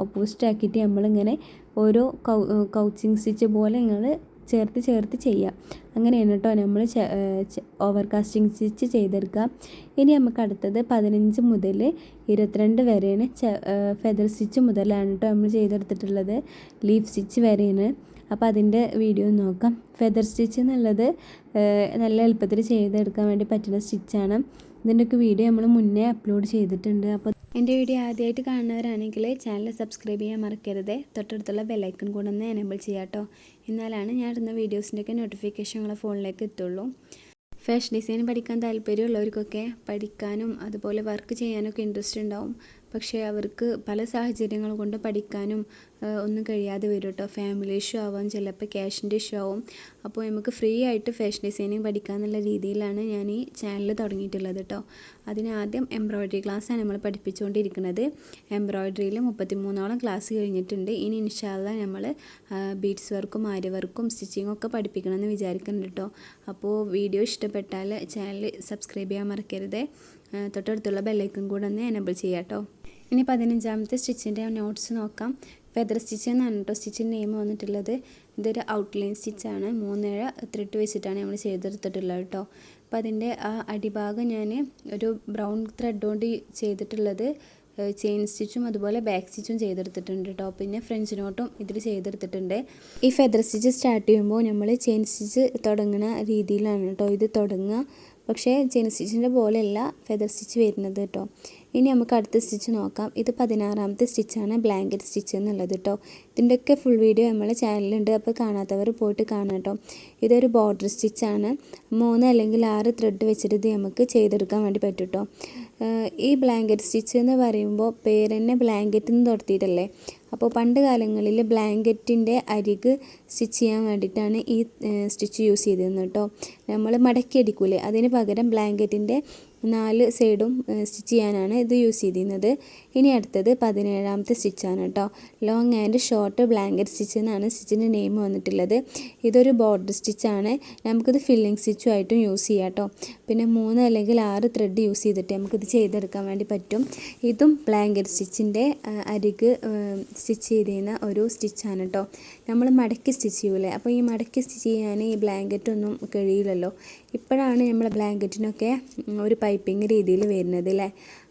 ഓപ്പോസിറ്റ് ആക്കിയിട്ട് നമ്മളിങ്ങനെ ഓരോ കൗ കൗച്ചിങ് സ്റ്റിച്ച് പോലെ നിങ്ങൾ ചേർത്ത് ചേർത്ത് ചെയ്യുക അങ്ങനെയാണ് കേട്ടോ നമ്മൾ ഓവർ കാസ്റ്റിംഗ് സ്റ്റിച്ച് ചെയ്തെടുക്കുക. ഇനി നമുക്ക് അടുത്തത് പതിനഞ്ച് മുതൽ ഇരുപത്തിരണ്ട് വരെയാണ് ഫെദർ സ്റ്റിച്ച് മുതലാണ് കേട്ടോ നമ്മൾ ചെയ്തെടുത്തിട്ടുള്ളത്. ലീഫ് സ്റ്റിച്ച് വരെയാണ്. അപ്പോൾ അതിന്റെ വീഡിയോ നോക്കാം. ഫെദർ സ്റ്റിച്ച് എന്നുള്ളത് നല്ല എളുപ്പത്തിൽ ചെയ്തെടുക്കാൻ വേണ്ടി പറ്റുന്ന സ്റ്റിച്ചാണ് ഇതിന്റെയൊക്കെ വീഡിയോ നമ്മൾ മുന്നേ അപ്ലോഡ് ചെയ്തിട്ടുണ്ട്. അപ്പോൾ എന്റെ വീഡിയോ ആദ്യമായിട്ട് കാണുന്നവരാണെങ്കിൽ ചാനൽ സബ്സ്ക്രൈബ് ചെയ്യാൻ മറക്കരുത്. തൊട്ടടുത്തുള്ള ബെല്ലൈക്കൺ കൂടെ ഒന്ന് എനേബിൾ ചെയ്യാം കേട്ടോ എന്നാലാണ് ഞാൻ ഇടുന്ന വീഡിയോസിന്റെയൊക്കെ നോട്ടിഫിക്കേഷൻ നിങ്ങളെ ഫോണിലേക്ക് എത്തുള്ളൂ. ഫാഷൻ ഡിസൈൻ പഠിക്കാൻ താല്പര്യമുള്ളവർക്കൊക്കെ പഠിക്കാനും അതുപോലെ വർക്ക് ചെയ്യാനൊക്കെ ഇൻട്രസ്റ്റ് ഉണ്ടാവും. പക്ഷേ അവർക്ക് പല സാഹചര്യങ്ങൾ കൊണ്ട് പഠിക്കാനും ഒന്നും കഴിയാതെ വരും കേട്ടോ. ഫാമിലി ഇഷ്യൂ ആവാം ചിലപ്പോൾ ക്യാഷിന്റെ ഇഷ്യൂ ആവും. അപ്പോൾ നമുക്ക് ഫ്രീ ആയിട്ട് ഫാഷൻ ഡിസൈനിങ് പഠിക്കാമെന്നുള്ള രീതിയിലാണ് ഞാൻ ഈ ചാനൽ തുടങ്ങിയിട്ടുള്ളത് കേട്ടോ. അതിന് ആദ്യം എംബ്രോയ്ഡറി ക്ലാസ്സാണ് നമ്മൾ പഠിപ്പിച്ചുകൊണ്ടിരിക്കുന്നത്. എംബ്രോയ്ഡറിയിൽ മുപ്പത്തിമൂന്നോളം ക്ലാസ് കഴിഞ്ഞിട്ടുണ്ട്. ഇനി ഇൻഷാല്ല നമ്മൾ ബീഡ്സ് വർക്കും ആര്യ വർക്കും സ്റ്റിച്ചിങ്ങും ഒക്കെ പഠിപ്പിക്കണമെന്ന് വിചാരിക്കുന്നുണ്ട് കേട്ടോ. അപ്പോൾ വീഡിയോ ഇഷ്ടപ്പെട്ടാൽ ചാനൽ സബ്സ്ക്രൈബ് ചെയ്യാൻ മറക്കരുത്. തൊട്ടടുത്തുള്ള ബെല്ലൈക്കും കൂടെ ഒന്ന് എനബിൾ ചെയ്യാം കേട്ടോ. ഇനി പതിനഞ്ചാമത്തെ സ്റ്റിച്ചിന്റെ നോട്ട്സ് നോക്കാം. ഫെദർ സ്റ്റിച്ച് എന്നാണ് കേട്ടോ സ്റ്റിച്ചിന്റെ നെയിം വന്നിട്ടുള്ളത്. ഇതൊരു ഔട്ട്ലൈൻ സ്റ്റിച്ചാണ് മൂന്നേഴ ത്രെഡ് വെച്ചിട്ടാണ് നമ്മൾ ചെയ്തെടുത്തിട്ടുള്ളത് കേട്ടോ അപ്പോൾ അതിന്റെ ആ അടിഭാഗം ഞാൻ ഒരു ബ്രൗൺ ത്രെഡ് കൊണ്ട് ചെയ്തിട്ടുള്ളത് ചെയിൻ സ്റ്റിച്ചും അതുപോലെ ബാക്ക് സ്റ്റിച്ചും ചെയ്തെടുത്തിട്ടുണ്ട് കേട്ടോ പിന്നെ ഫ്രഞ്ച് നോട്ടും ഇതിൽ ചെയ്തെടുത്തിട്ടുണ്ട്. ഈ ഫെദർ സ്റ്റിച്ച് സ്റ്റാർട്ട് ചെയ്യുമ്പോൾ നമ്മൾ ചെയിൻ സ്റ്റിച്ച് തുടങ്ങുന്ന രീതിയിലാണ് കേട്ടോ ഇത് തുടങ്ങുക. പക്ഷേ ചെയിൻ സ്റ്റിച്ചിന്റെ പോലെയല്ല ഫെദർ സ്റ്റിച്ച് വരുന്നത് കേട്ടോ ഇനി നമുക്ക് അടുത്ത സ്റ്റിച്ച് നോക്കാം. ഇത് പതിനാറാമത്തെ സ്റ്റിച്ചാണ് ബ്ലാങ്കറ്റ് സ്റ്റിച്ച് എന്നുള്ളത് കേട്ടോ ഇതിന്റെയൊക്കെ ഫുൾ വീഡിയോ നമ്മളെ ചാനലുണ്ട് അപ്പോൾ കാണാത്തവർ പോയിട്ട് കാണാം കേട്ടോ ഇതൊരു ബോർഡർ സ്റ്റിച്ചാണ് മൂന്ന് അല്ലെങ്കിൽ ആറ് ത്രെഡ് വെച്ചിട്ട് ഇത് നമുക്ക് ചെയ്തെടുക്കാൻ വേണ്ടി പറ്റും കേട്ടോ ഈ ബ്ലാങ്കറ്റ് സ്റ്റിച്ച് എന്ന് പറയുമ്പോൾ പേരെന്നെ ബ്ലാങ്കറ്റ് എന്ന് തൊടുത്തിയിട്ടല്ലേ? അപ്പോൾ പണ്ട് കാലങ്ങളിൽ ബ്ലാങ്കറ്റിന്റെ അരിക് സ്റ്റിച്ച് ചെയ്യാൻ വേണ്ടിയിട്ടാണ് ഈ സ്റ്റിച്ച് യൂസ് ചെയ്തിരുന്നത് കേട്ടോ. നമ്മൾ മടക്കി അടിക്കൂലേ? അതിന് പകരം ബ്ലാങ്കറ്റിന്റെ നാല് സൈഡും സ്റ്റിച്ച് ചെയ്യാനാണ് ഇത് യൂസ് ചെയ്തിരുന്നത്. ഇനി അടുത്തത് പതിനേഴാമത്തെ സ്റ്റിച്ചാണ് കേട്ടോ. Long and short blanket stitch എന്നാണ് സ്റ്റിച്ചിന്റെ നെയിം വന്നിട്ടുള്ളത്. ഇതൊരു ബോർഡർ സ്റ്റിച്ചാണ് നമുക്കിത് ഫില്ലിംഗ് സ്റ്റിച്ചുമായിട്ടും യൂസ് ചെയ്യാം കേട്ടോ. പിന്നെ മൂന്ന് അല്ലെങ്കിൽ ആറ് ത്രെഡ് യൂസ് ചെയ്തിട്ട് നമുക്കിത് ചെയ്തെടുക്കാൻ വേണ്ടി പറ്റും. ഇതും ബ്ലാങ്കറ്റ് സ്റ്റിച്ചിന്റെ അരിക് സ്റ്റിച്ച് ചെയ്തിരുന്ന ഒരു സ്റ്റിച്ചാണ് കേട്ടോ. നമ്മൾ മടക്കി സ്റ്റിച്ച് ചെയ്യൂലേ? അപ്പോൾ ഈ മടക്കി സ്റ്റിച്ച് ചെയ്യാൻ ഈ ബ്ലാങ്കറ്റൊന്നും കഴിയില്ലല്ലോ. ഇപ്പോഴാണ് നമ്മൾ ബ്ലാങ്കറ്റിനൊക്കെ ഒരു പൈപ്പിംഗ് രീതിയിൽ വരുന്നത് അല്ലേ?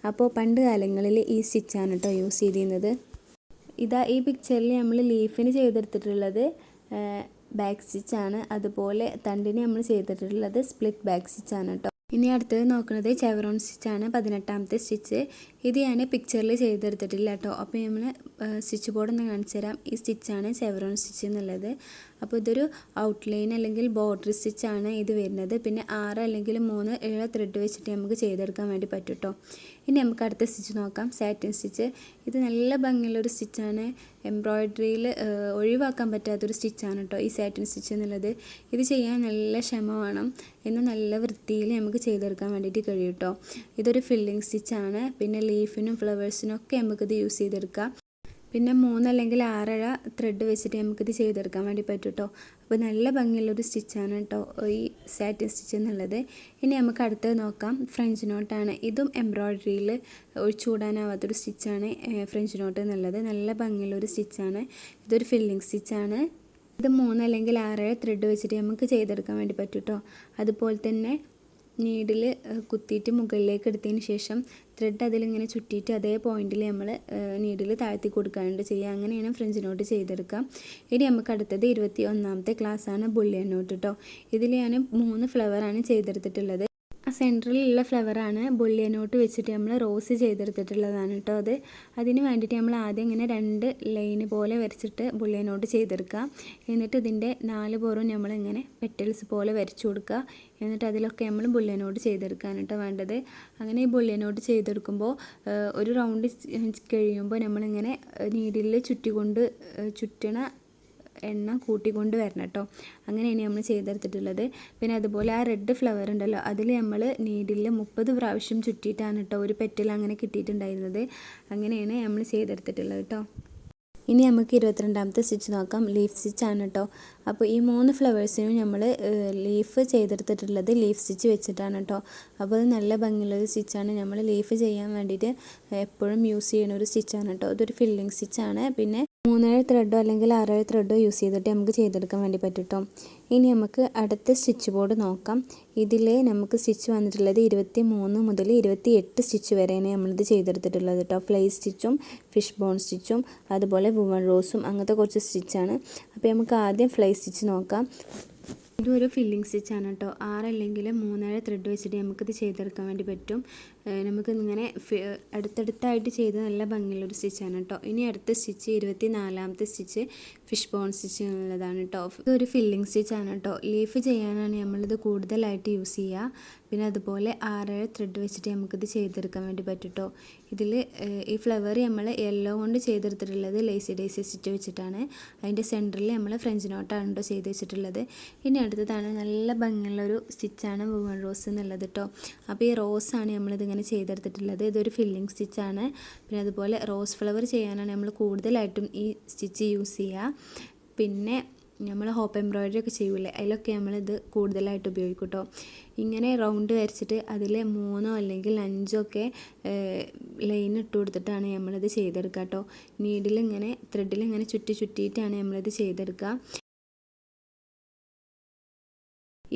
അപ്പോൾ പണ്ട് കാലങ്ങളിൽ ഈ സ്റ്റിച്ചാണ് കേട്ടോ യൂസ് ചെയ്തിരുന്നത്. ഇതാ ഈ പിക്ചറിൽ നമ്മൾ ലീഫിന് ചെയ്തെടുത്തിട്ടുള്ളത് ബാക്ക് സ്റ്റിച്ചാണ് അതുപോലെ തണ്ടിന് നമ്മൾ ചെയ്തിട്ടുള്ളത് സ്പ്ലിറ്റ് ബാക്ക് സ്റ്റിച്ചാണ് കേട്ടോ ഇനി അടുത്തത് നോക്കുന്നത് ചെവറോൺ സ്റ്റിച്ചാണ് പതിനെട്ടാമത്തെ സ്റ്റിച്ച് ഇത് ഞാൻ പിക്ചറിൽ ചെയ്തെടുത്തിട്ടില്ല കേട്ടോ അപ്പോൾ നമ്മൾ സ്റ്റിച്ച് ബോർഡ് ഒന്ന് കാണിച്ചു തരാം. ഈ സ്റ്റിച്ചാണ് ചെവറോൺ സ്റ്റിച്ച് എന്നുള്ളത്. അപ്പോൾ ഇതൊരു ഔട്ട്ലൈൻ അല്ലെങ്കിൽ ബോർഡർ സ്റ്റിച്ചാണ് ഇത് വരുന്നത്. പിന്നെ ആറ് അല്ലെങ്കിൽ മൂന്ന് ഏഴ് ത്രെഡ് വെച്ചിട്ട് നമുക്ക് ചെയ്തെടുക്കാൻ വേണ്ടി പറ്റും കേട്ടോ ഇനി നമുക്ക് അടുത്ത സ്റ്റിച്ച് നോക്കാം. Satin stitch. ഇത് നല്ല ഭംഗിയുള്ളൊരു സ്റ്റിച്ചാണ്. എംബ്രോയ്ഡറിയിൽ ഒഴിവാക്കാൻ പറ്റാത്തൊരു സ്റ്റിച്ചാണ് കേട്ടോ ഈ സാറ്റിൻ സ്റ്റിച്ച് എന്നുള്ളത്. ഇത് ചെയ്യാൻ നല്ല ക്ഷമ വേണം എന്ന് നല്ല വൃത്തിയിൽ നമുക്ക് ചെയ്തെടുക്കാൻ വേണ്ടിയിട്ട് കഴിയും കേട്ടോ ഇതൊരു ഫില്ലിംഗ് സ്റ്റിച്ചാണ്. പിന്നെ ലീഫിനും ഫ്ലവേഴ്സിനും ഒക്കെ നമുക്കിത് യൂസ് ചെയ്തെടുക്കാം. പിന്നെ മൂന്ന് അല്ലെങ്കിൽ ത്രെഡ് വെച്ചിട്ട് നമുക്കിത് ചെയ്തെടുക്കാൻ വേണ്ടി പറ്റും കേട്ടോ അപ്പോൾ നല്ല ഭംഗിയുള്ളൊരു സ്റ്റിച്ചാണ് കേട്ടോ ഈ സാറ്റിൻ സ്റ്റിച്ച് എന്നുള്ളത്. ഇനി നമുക്ക് അടുത്തത് നോക്കാം. ഫ്രഞ്ച് നോട്ടാണ് ഇതും എംബ്രോയ്ഡറിയിൽ ഒഴിച്ചുകൂടാനാവാത്തൊരു സ്റ്റിച്ചാണ് ഫ്രഞ്ച് നോട്ട് എന്നുള്ളത്. നല്ല ഭംഗിയുള്ളൊരു സ്റ്റിച്ചാണ്. ഇതൊരു ഫില്ലിംഗ് സ്റ്റിച്ചാണ് ഇത് മൂന്ന് അല്ലെങ്കിൽ ആറേഴ് ത്രെഡ് വെച്ചിട്ട് നമുക്ക് ചെയ്തെടുക്കാൻ വേണ്ടി പറ്റും കേട്ടോ അതുപോലെ തന്നെ നീഡിൽ കുത്തിയിട്ട് മുകളിലേക്ക് എടുത്തതിന് ശേഷം ത്രെഡ് അതിലിങ്ങനെ ചുറ്റിയിട്ട് അതേ പോയിന്റിൽ നമ്മൾ നീഡിൽ താഴ്ത്തി കൊടുക്കാനുണ്ട്. ചെയ്യുക അങ്ങനെയാണ് ഫ്രഞ്ച് നോട്ട് ചെയ്തെടുക്കാം ഇനി നമുക്ക് അടുത്തത് ഇരുപത്തി ഒന്നാമത്തെ ക്ലാസ്സാണ് ബുള്ളിയൻ നോട്ട് കേട്ടോ ഇതിൽ ഞാൻ മൂന്ന് ഫ്ലവറാണ് ചെയ്തെടുത്തിട്ടുള്ളത്. സെന്ററിലുള്ള ഫ്ലവറാണ് ബുള്ളിയനോട്ട് വെച്ചിട്ട് നമ്മൾ റോസ് ചെയ്തെടുത്തിട്ടുള്ളതാണ് കേട്ടോ അത്. അതിന് വേണ്ടിയിട്ട് നമ്മൾ ആദ്യം ഇങ്ങനെ രണ്ട് ലൈൻ പോലെ വരച്ചിട്ട് ബുള്ളിയനോട്ട് ചെയ്തെടുക്കുക. എന്നിട്ട് ഇതിന്റെ നാല് പുറവും നമ്മളിങ്ങനെ പെറ്റൽസ് പോലെ വരച്ചു കൊടുക്കുക. എന്നിട്ട് അതിലൊക്കെ നമ്മൾ ബുള്ളിയനോട്ട് ചെയ്തെടുക്കാൻ കേട്ടോ വേണ്ടത്. അങ്ങനെ ഈ ബുള്ളിയനോട്ട് ചെയ്തെടുക്കുമ്പോൾ ഒരു റൗണ്ട് കഴിയുമ്പോൾ നമ്മളിങ്ങനെ നീഡിലിൽ ചുറ്റിക്കൊണ്ട് ചുറ്റണ എണ്ണ കൂട്ടിക്കൊണ്ട് വരണം കേട്ടോ അങ്ങനെയാണ് നമ്മൾ ചെയ്തെടുത്തിട്ടുള്ളത്. പിന്നെ അതുപോലെ ആ റെഡ് ഫ്ലവർ ഉണ്ടല്ലോ അതിൽ നമ്മൾ നീഡിൽ മുപ്പത് പ്രാവശ്യം ചുറ്റിയിട്ടാണ് കേട്ടോ ഒരു പെറ്റൽ അങ്ങനെ കിട്ടിയിട്ടുണ്ടായിരുന്നത്. അങ്ങനെയാണ് നമ്മൾ ചെയ്തെടുത്തിട്ടുള്ളത് കേട്ടോ ഇനി നമുക്ക് ഇരുപത്തിരണ്ടാമത്തെ സ്റ്റിച്ച് നോക്കാം. ലീഫ് സ്റ്റിച്ച് ആണ് കേട്ടോ അപ്പോൾ ഈ മൂന്ന് ഫ്ലവേഴ്സിനും നമ്മൾ ലീഫ് ചെയ്തെടുത്തിട്ടുള്ളത് ലീഫ് സ്റ്റിച്ച് വെച്ചിട്ടാണ് കേട്ടോ അപ്പോൾ അത് നല്ല ഭംഗിയുള്ളൊരു സ്റ്റിച്ചാണ് നമ്മൾ ലീഫ് ചെയ്യാൻ വേണ്ടിയിട്ട് എപ്പോഴും യൂസ് ചെയ്യുന്ന ഒരു സ്റ്റിച്ചാണ് കേട്ടോ അതൊരു ഫില്ലിങ് സ്റ്റിച്ചാണ് പിന്നെ മൂന്നര ത്രെഡോ അല്ലെങ്കിൽ ആറേഴ് ത്രെഡോ യൂസ് ചെയ്തിട്ട് നമുക്ക് ചെയ്തെടുക്കാൻ വേണ്ടി പറ്റും ഇനി നമുക്ക് അടുത്ത സ്റ്റിച്ച് ബോർഡ് നോക്കാം. ഇതിൽ നമുക്ക് സ്റ്റിച്ച് വന്നിട്ടുള്ളത് ഇരുപത്തി മൂന്ന് മുതൽ ഇരുപത്തി എട്ട് സ്റ്റിച്ച് വരെയാണ് നമ്മളിത് ചെയ്തെടുത്തിട്ടുള്ളത് കേട്ടോ ഫ്ലൈ സ്റ്റിച്ചും ഫിഷ് ബോൺ സ്റ്റിച്ചും അതുപോലെ വുമൺ റോസും അങ്ങനത്തെ കുറച്ച് സ്റ്റിച്ചാണ് അപ്പോൾ നമുക്ക് ആദ്യം ഫ്ലൈ സ്റ്റിച്ച് നോക്കാം. ഇതൊരു ഫില്ലിംഗ് സ്റ്റിച്ചാണ് കേട്ടോ ആറല്ലെങ്കിൽ മൂന്നര ത്രെഡ് വെച്ചിട്ട് നമുക്കിത് ചെയ്തെടുക്കാൻ വേണ്ടി പറ്റും. നമുക്ക് ഇങ്ങനെ അടുത്തടുത്തായിട്ട് ചെയ്ത് നല്ല ഭംഗിയുള്ളൊരു സ്റ്റിച്ചാണ് കേട്ടോ. ഇനി അടുത്ത സ്റ്റിച്ച് ഇരുപത്തി നാലാമത്തെ സ്റ്റിച്ച് ഫിഷ് ബോൺ സ്റ്റിച്ച് എന്നുള്ളതാണ് കേട്ടോ. ഇതൊരു ഫില്ലിംഗ് സ്റ്റിച്ചാണ് കേട്ടോ. ലീഫ് ചെയ്യാനാണ് നമ്മളിത് കൂടുതലായിട്ട് യൂസ് ചെയ്യുക. പിന്നെ അതുപോലെ ആറേഴ് ത്രെഡ് വെച്ചിട്ട് നമുക്കിത് ചെയ്തെടുക്കാൻ വേണ്ടി പറ്റും ഇതിൽ ഈ ഫ്ലവർ നമ്മൾ യെല്ലോ കൊണ്ട് ചെയ്തെടുത്തിട്ടുള്ളത് ലേസി ഡേസി സ്റ്റിച്ച് വെച്ചിട്ടാണ്. അതിന്റെ സെന്ററിൽ നമ്മൾ ഫ്രഞ്ച് നോട്ടാണ് കേട്ടോ ചെയ്ത് വെച്ചിട്ടുള്ളത്. ഇനി അടുത്തതാണ് നല്ല ഭംഗിയുള്ളൊരു സ്റ്റിച്ചാണ് വുമൺ റോസ് എന്നുള്ളത് കേട്ടോ. അപ്പോൾ ഈ റോസാണ് നമ്മളിത് ഇങ്ങനെ ചെയ്തെടുത്തിട്ടുള്ളത്. ഇതൊരു ഫില്ലിംഗ് സ്റ്റിച്ചാണ് പിന്നെ അതുപോലെ റോസ് ഫ്ലവർ ചെയ്യാനാണ് നമ്മൾ കൂടുതലായിട്ടും ഈ സ്റ്റിച്ച് യൂസ് ചെയ്യുക പിന്നെ നമ്മൾ ഹോപ്പ് എംബ്രോയ്ഡറി ഒക്കെ ചെയ്യൂലേ? അതിലൊക്കെ നമ്മളിത് കൂടുതലായിട്ട് ഉപയോഗിക്കും കേട്ടോ ഇങ്ങനെ റൗണ്ട് വരച്ചിട്ട് അതിൽ മൂന്നോ അല്ലെങ്കിൽ അഞ്ചോ ഒക്കെ ലൈൻ ഇട്ട് കൊടുത്തിട്ടാണ് നമ്മളിത് ചെയ്തെടുക്കുക കേട്ടോ നീഡിൽ ഇങ്ങനെ ത്രെഡിൽ ഇങ്ങനെ ചുറ്റി ചുറ്റിയിട്ടാണ് നമ്മളിത് ചെയ്തെടുക്കുക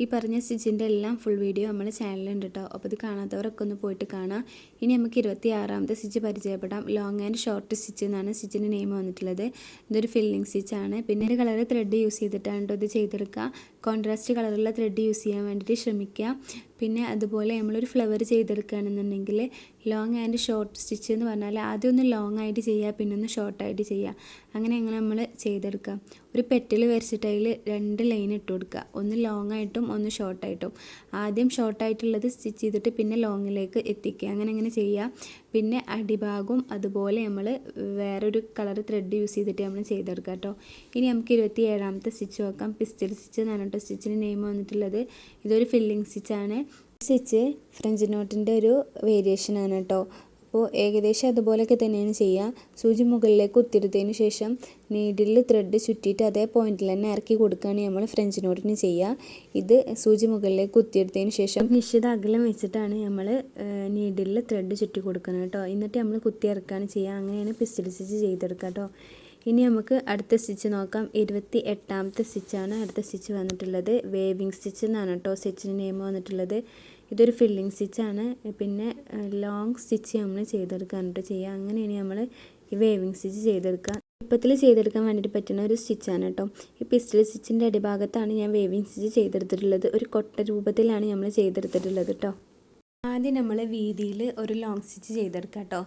ഈ പറഞ്ഞ സ്റ്റിച്ചിന്റെ എല്ലാം ഫുൾ വീഡിയോ നമ്മുടെ ചാനലിലുണ്ട് കേട്ടോ അപ്പോൾ ഇത് കാണാത്തവരൊക്കെ ഒന്ന് പോയിട്ട് കാണാം. ഇനി നമുക്ക് ഇരുപത്തി ആറാമത്തെ സ്റ്റിച്ച് പരിചയപ്പെടാം. ലോങ് ആൻഡ് ഷോർട്ട് സ്റ്റിച്ച് എന്നാണ് സ്റ്റിച്ചിന്റെ നെയിം വന്നിട്ടുള്ളത്. ഇതൊരു ഫില്ലിംഗ് സ്റ്റിച്ചാണ് പിന്നെ ഒരു കളർ ത്രെഡ് യൂസ് ചെയ്തിട്ടാണ് കേട്ടോ ഇത് ചെയ്തെടുക്കുക. കോൺട്രാസ്റ്റ് കളറുള്ള ത്രെഡ് യൂസ് ചെയ്യാൻ വേണ്ടിയിട്ട് ശ്രമിക്കുക. പിന്നെ അതുപോലെ നമ്മളൊരു ഫ്ലവർ ചെയ്തെടുക്കുകയാണെന്നുണ്ടെങ്കിൽ ലോങ് ആൻഡ് ഷോർട്ട് സ്റ്റിച്ച് എന്ന് പറഞ്ഞാൽ ആദ്യം ഒന്ന് ലോങ് ആയിട്ട് ചെയ്യുക പിന്നെ ഒന്ന് ഷോർട്ടായിട്ട് ചെയ്യുക. അങ്ങനെ അങ്ങനെ നമ്മൾ ചെയ്തെടുക്കുക. ഒരു പെറ്റിൽ വരച്ചിട്ട് അതിൽ രണ്ട് ലൈൻ ഇട്ട് കൊടുക്കുക. ഒന്ന് ലോങ് ആയിട്ടും ഒന്ന് ഷോർട്ടായിട്ടും ആദ്യം ഷോർട്ടായിട്ടുള്ളത് സ്റ്റിച്ച് ചെയ്തിട്ട് പിന്നെ ലോങ്ങിലേക്ക് എത്തിക്കുക. അങ്ങനെ അങ്ങനെ ചെയ്യുക. പിന്നെ അടിഭാഗവും അതുപോലെ നമ്മൾ വേറൊരു കളർ ത്രെഡ് യൂസ് ചെയ്തിട്ട് നമ്മൾ ചെയ്തെടുക്കുക കേട്ടോ. ഇനി നമുക്ക് ഇരുപത്തി ഏഴാമത്തെ സ്റ്റിച്ച് നോക്കാം. പിസ്റ്റൽ സ്റ്റിച്ച് എന്ന് പറഞ്ഞിട്ട് സ്റ്റിച്ചിന് നെയിം വന്നിട്ടുള്ളത്. ഇതൊരു ഫില്ലിംഗ് സ്റ്റിച്ചാണ് സ്റ്റിച്ച് ഫ്രഞ്ച് നോട്ടിന്റെ ഒരു വേരിയേഷൻ ആണ് കേട്ടോ അപ്പോൾ ഏകദേശം അതുപോലെയൊക്കെ തന്നെയാണ് ചെയ്യുക സൂചി മുകളിലേക്ക് ഉത്തിരുത്തതിന് ശേഷം നീഡിൽ ത്രെഡ് ചുറ്റിയിട്ട് അതേ പോയിന്റിൽ തന്നെ ഇറക്കി കൊടുക്കുകയാണ് നമ്മൾ ഫ്രഞ്ച് നോട്ടിന് ചെയ്യുക ഇത് സൂചി മുകളിലേക്ക് കുത്തിയെടുത്തതിന് ശേഷം നിശ്ചിത അകലം വെച്ചിട്ടാണ് നമ്മൾ നീഡിൽ ത്രെഡ് ചുറ്റി കൊടുക്കുന്നത് കേട്ടോ എന്നിട്ട് നമ്മൾ കുത്തി ഇറക്കുകയാണ് ചെയ്യുക അങ്ങനെയാണ് പിസ്റ്റൽ സ്റ്റിച്ച് ചെയ്തെടുക്കുക കേട്ടോ ഇനി നമുക്ക് അടുത്ത സ്റ്റിച്ച് നോക്കാം. ഇരുപത്തി എട്ടാമത്തെ സ്റ്റിച്ചാണ് അടുത്ത സ്റ്റിച്ച് വന്നിട്ടുള്ളത്. വേവിങ് സ്റ്റിച്ച് എന്നാണ് കേട്ടോ സ്റ്റിച്ചിന് നെയിം വന്നിട്ടുള്ളത്. ഇതൊരു ഫില്ലിംഗ് സ്റ്റിച്ചാണ്. പിന്നെ ലോങ് സ്റ്റിച്ച് നമ്മൾ ചെയ്തെടുക്കാനായിട്ട് ചെയ്യുക ഇനി നമ്മൾ ഈ വേവിങ് സ്റ്റിച്ച് ചെയ്തെടുക്കുക. എളുപ്പത്തിൽ ചെയ്തെടുക്കാൻ വേണ്ടിയിട്ട് പറ്റുന്ന ഒരു സ്റ്റിച്ചാണ് കേട്ടോ. ഈ പിസ്റ്റൽ സ്റ്റിച്ചിന്റെ അടിഭാഗത്താണ് ഞാൻ വേവിങ് സ്റ്റിച്ച് ചെയ്തെടുത്തിട്ടുള്ളത്. ഒരു കൊട്ട രൂപത്തിലാണ് നമ്മൾ ചെയ്തെടുത്തിട്ടുള്ളത് കേട്ടോ. ആദ്യം നമ്മൾ വീതിയിൽ ഒരു ലോങ് സ്റ്റിച്ച് ചെയ്തെടുക്കാം കേട്ടോ.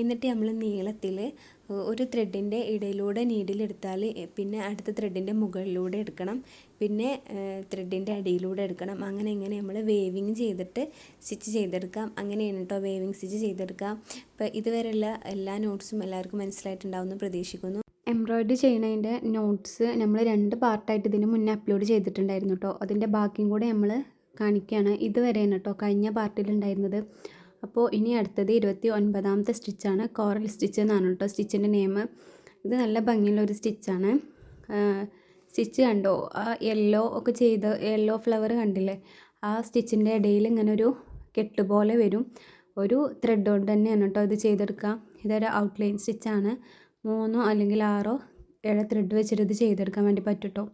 എന്നിട്ട് നമ്മൾ നീളത്തിൽ ഒരു ത്രെഡിന്റെ ഇടയിലൂടെ നീഡിലെടുത്താൽ പിന്നെ അടുത്ത ത്രെഡിന്റെ മുകളിലൂടെ എടുക്കണം. പിന്നെ ത്രെഡിന്റെ അടിയിലൂടെ എടുക്കണം. അങ്ങനെ ഇങ്ങനെ നമ്മൾ വേവിങ് ചെയ്തിട്ട് സ്റ്റിച്ച് ചെയ്തെടുക്കാം. അങ്ങനെയാണ് കേട്ടോ വേവിങ് സ്റ്റിച്ച് ചെയ്തെടുക്കാം അപ്പോൾ ഇതുവരെയുള്ള എല്ലാ നോട്ട്സും എല്ലാവർക്കും മനസ്സിലായിട്ടുണ്ടാവുമെന്ന് പ്രതീക്ഷിക്കുന്നു. എംബ്രോയിഡറി ചെയ്യണതിന്റെ നോട്ട്സ് നമ്മൾ രണ്ട് പാർട്ടായിട്ട് ഇതിന് മുന്നേ അപ്ലോഡ് ചെയ്തിട്ടുണ്ടായിരുന്നു കേട്ടോ അതിന്റെ ബാക്കിയും കൂടെ നമ്മൾ കാണിക്കുകയാണ്. ഇതുവരെയാണ് കേട്ടോ കഴിഞ്ഞ പാർട്ടിലുണ്ടായിരുന്നത് അപ്പോൾ ഇനി അടുത്തത് ഇരുപത്തി ഒൻപതാമത്തെ സ്റ്റിച്ചാണ്. കോറൽ സ്റ്റിച്ച് എന്നാണ് കേട്ടോ സ്റ്റിച്ചിന്റെ നെയിം. ഇത് നല്ല ഭംഗിയുള്ള ഒരു സ്റ്റിച്ചാണ് സ്റ്റിച്ച് കണ്ടോ? ആ യെല്ലോ ഒക്കെ ചെയ്ത് യെല്ലോ ഫ്ലവർ കണ്ടില്ലേ? ആ സ്റ്റിച്ചിന്റെ ഇടയിൽ ഇങ്ങനെ ഒരു കെട്ട് പോലെ വരും. ഒരു ത്രെഡ് കൊണ്ട് തന്നെയാണ് കേട്ടോ ഇത് ചെയ്തെടുക്കാം ഇതൊരു ഔട്ട്ലൈൻ സ്റ്റിച്ചാണ്. മൂന്നോ അല്ലെങ്കിൽ ആറോ ഏഴ് ത്രെഡ് വെച്ചിട്ട് ഇത് ചെയ്തെടുക്കാൻ വേണ്ടി പറ്റുട്ടോ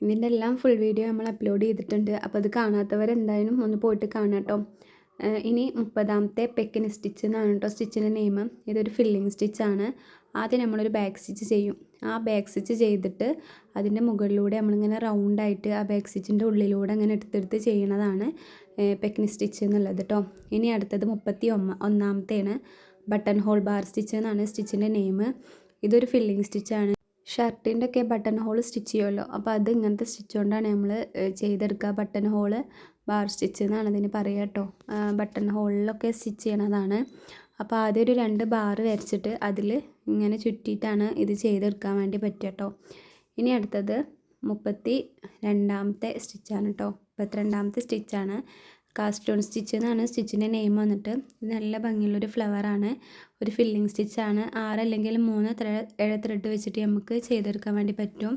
ഇതിന്റെ എല്ലാം ഫുൾ വീഡിയോ നമ്മൾ അപ്ലോഡ് ചെയ്തിട്ടുണ്ട്. അപ്പോൾ അത് കാണാത്തവരെന്തായാലും ഒന്ന് പോയിട്ട് കാണാം കേട്ടോ. ഇനി മുപ്പതാമത്തെ പെക്കിന് സ്റ്റിച്ച് എന്നാണ് കേട്ടോ. സ്റ്റിച്ചിന്റെ നെയിം ഇതൊരു ഫില്ലിങ് സ്റ്റിച്ചാണ് ആദ്യം നമ്മളൊരു ബാക്ക് സ്റ്റിച്ച് ചെയ്യും. ആ ബാക്ക് സ്റ്റിച്ച് ചെയ്തിട്ട് അതിന്റെ മുകളിലൂടെ നമ്മളിങ്ങനെ റൗണ്ടായിട്ട് ആ ബാക്ക് സ്റ്റിച്ചിന്റെ ഉള്ളിലൂടെ അങ്ങനെ എടുത്തെടുത്ത് ചെയ്യണതാണ് പെക്കിനി സ്റ്റിച്ച് എന്നുള്ളത് കേട്ടോ ഇനി അടുത്തത് മുപ്പത്തി ഒമ്മ ഒന്നാമത്തെയാണ് ബട്ടൺ ഹോൾ ബാർ സ്റ്റിച്ച് എന്നാണ് സ്റ്റിച്ചിന്റെ നെയിം ഇതൊരു ഫില്ലിങ് സ്റ്റിച്ചാണ് ഷർട്ടിന്റെ ഒക്കെ ബട്ടൺ ഹോൾ സ്റ്റിച്ച് ചെയ്യുമല്ലോ. അപ്പോൾ അത് ഇങ്ങനത്തെ സ്റ്റിച്ച് കൊണ്ടാണ് നമ്മൾ ചെയ്തെടുക്കുക. ബട്ടൺ ഹോൾ ബാർ സ്റ്റിച്ച് എന്നാണ് ഇതിന് പറയുക കേട്ടോ. ബട്ടൺ ഹോളിലൊക്കെ സ്റ്റിച്ച് ചെയ്യണതാണ്. അപ്പോൾ ആദ്യം ഒരു രണ്ട് ബാർ വരച്ചിട്ട് അതിൽ ഇങ്ങനെ ചുറ്റിയിട്ടാണ് ഇത് ചെയ്തെടുക്കാൻ വേണ്ടി പറ്റുക കേട്ടോ. ഇനി അടുത്തത് മുപ്പത്തി രണ്ടാമത്തെ സ്റ്റിച്ചാണ് കേട്ടോ. മുപ്പത്തിരണ്ടാമത്തെ സ്റ്റിച്ചാണ്. കാസ്റ്റോൺ സ്റ്റിച്ച് എന്നാണ് സ്റ്റിച്ചിന്റെ നെയിം വന്നിട്ട്. ഇത് നല്ല ഭംഗിയുള്ളൊരു ഫ്ലവറാണ്. ഒരു ഫില്ലിങ് സ്റ്റിച്ചാണ് ആറ് അല്ലെങ്കിൽ മൂന്ന് ഏഴ് ത്രെഡ് വെച്ചിട്ട് നമുക്ക് ചെയ്തെടുക്കാൻ വേണ്ടി പറ്റും.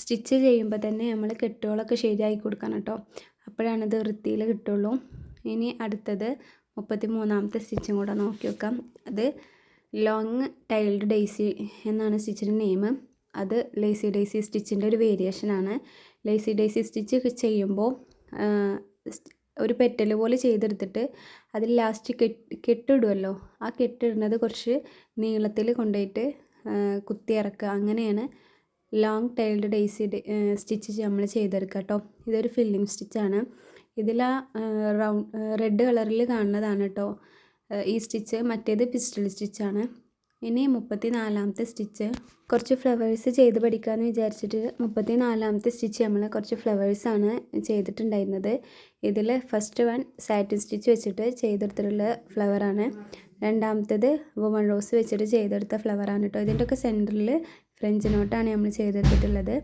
സ്റ്റിച്ച് ചെയ്യുമ്പോൾ തന്നെ നമ്മൾ കെട്ടുകളൊക്കെ ശരിയാക്കി കൊടുക്കണം കേട്ടോ. അപ്പോഴാണ് ഇത് വൃത്തിയിൽ കിട്ടുള്ളൂ. ഇനി അടുത്തത് മുപ്പത്തി മൂന്നാമത്തെ സ്റ്റിച്ചും കൂടെ നോക്കി വെക്കാം. അത് ലോങ് ടൈൽഡ് ഡേസി എന്നാണ് സ്റ്റിച്ചിന്റെ നെയിം അത് ലേസി ഡേസി സ്റ്റിച്ചിന്റെ ഒരു വേരിയേഷനാണ് ലേസി ഡേസി സ്റ്റിച്ച് ചെയ്യുമ്പോൾ ഒരു പെറ്റൽ പോലെ ചെയ്തെടുത്തിട്ട് അതിൽ ലാസ്റ്റ് കെട്ട് കെട്ടിടുമല്ലോ ആ കെട്ടിടുന്നത് കുറച്ച് നീളത്തിൽ കൊണ്ടുപോയിട്ട് കുത്തി ഇറക്കുക. അങ്ങനെയാണ് ലോങ് ടൈൽഡ് ഡേയ്സി സ്റ്റിച്ച് നമ്മൾ ചെയ്തെടുക്കുക കേട്ടോ. ഇതൊരു ഫില്ലിങ് സ്റ്റിച്ചാണ് ഇതിൽ ആ റൗണ്ട് റെഡ് കളറിൽ കാണുന്നതാണ് കേട്ടോ. ഈ സ്റ്റിച്ച് മറ്റേത് പിസ്റ്റൾ സ്റ്റിച്ചാണ് ഇനി മുപ്പത്തി നാലാമത്തെ സ്റ്റിച്ച് കുറച്ച് ഫ്ലവേഴ്സ് ചെയ്ത് പഠിക്കാമെന്ന് വിചാരിച്ചിട്ട് മുപ്പത്തി നാലാമത്തെ സ്റ്റിച്ച് നമ്മൾ കുറച്ച് ഫ്ലവേഴ്സാണ് ചെയ്തിട്ടുണ്ടായിരുന്നത്. ഇതിൽ ഫസ്റ്റ് വൺ സാറ്റിൻ സ്റ്റിച്ച് വെച്ചിട്ട് ചെയ്തെടുത്തിട്ടുള്ള ഫ്ലവറാണ് രണ്ടാമത്തേത് വുമൺ റോസ് വെച്ചിട്ട് ചെയ്തെടുത്ത ഫ്ലവറാണ് കേട്ടോ ഇതിന്റെയൊക്കെ സെന്ററിൽ ഫ്രഞ്ച് നോട്ടാണ് നമ്മൾ ചെയ്തെടുത്തിട്ടുള്ളത്.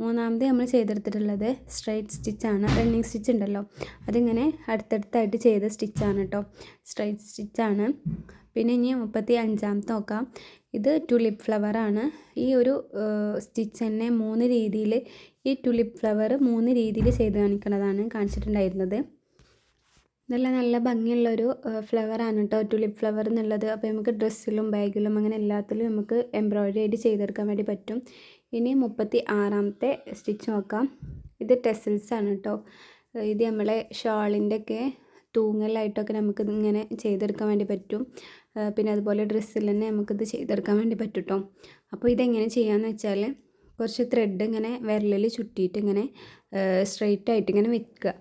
മൂന്നാമത് നമ്മൾ ചെയ്തെടുത്തിട്ടുള്ളത് സ്ട്രൈറ്റ് സ്റ്റിച്ചാണ് റണ്ണിങ് സ്റ്റിച്ച് ഉണ്ടല്ലോ. അതിങ്ങനെ അടുത്തടുത്തായിട്ട് ചെയ്ത സ്റ്റിച്ചാണ് കേട്ടോ സ്ട്രൈറ്റ് സ്റ്റിച്ചാണ് പിന്നെ ഇനി മുപ്പത്തി അഞ്ചാമത്തെ നോക്കാം. ഇത് ടുലിപ്പ് ഫ്ലവറാണ് ഈ ഒരു സ്റ്റിച്ച് തന്നെ മൂന്ന് രീതിയിൽ ഈ ടുലിപ്പ് ഫ്ലവർ മൂന്ന് രീതിയിൽ ചെയ്ത് കാണിക്കുന്നതാണ് കാണിച്ചിട്ടുണ്ടായിരുന്നത്. നല്ല നല്ല ഭംഗിയുള്ളൊരു ഫ്ലവറാണ് കേട്ടോ ടുലിപ്പ് ഫ്ലവർ എന്നുള്ളത്. അപ്പോൾ നമുക്ക് ഡ്രസ്സിലും ബാഗിലും അങ്ങനെ എല്ലാത്തിലും നമുക്ക് എംബ്രോയ്ഡറി ആയിട്ട് ചെയ്തെടുക്കാൻ വേണ്ടി പറ്റും. ഇനി മുപ്പത്തി ആറാമത്തെ സ്റ്റിച്ച് നോക്കാം. ഇത് ടെസിൽസ് ആണ് കേട്ടോ ഇത് നമ്മളെ ഷാളിന്റെ ഒക്കെ തൂങ്ങലായിട്ടൊക്കെ നമുക്ക് ഇങ്ങനെ ചെയ്തെടുക്കാൻ വേണ്ടി പറ്റും. പിന്നെ അതുപോലെ ഡ്രസ്സിൽ തന്നെ നമുക്കിത് ചെയ്തെടുക്കാൻ വേണ്ടി പറ്റും കേട്ടോ അപ്പോൾ ഇതെങ്ങനെ ചെയ്യാമെന്ന് വെച്ചാൽ കുറച്ച് ത്രെഡ് ഇങ്ങനെ വിരലിൽ ചുറ്റിയിട്ട് ഇങ്ങനെ സ്ട്രെയിറ്റ് ആയിട്ട് ഇങ്ങനെ വെക്കുക.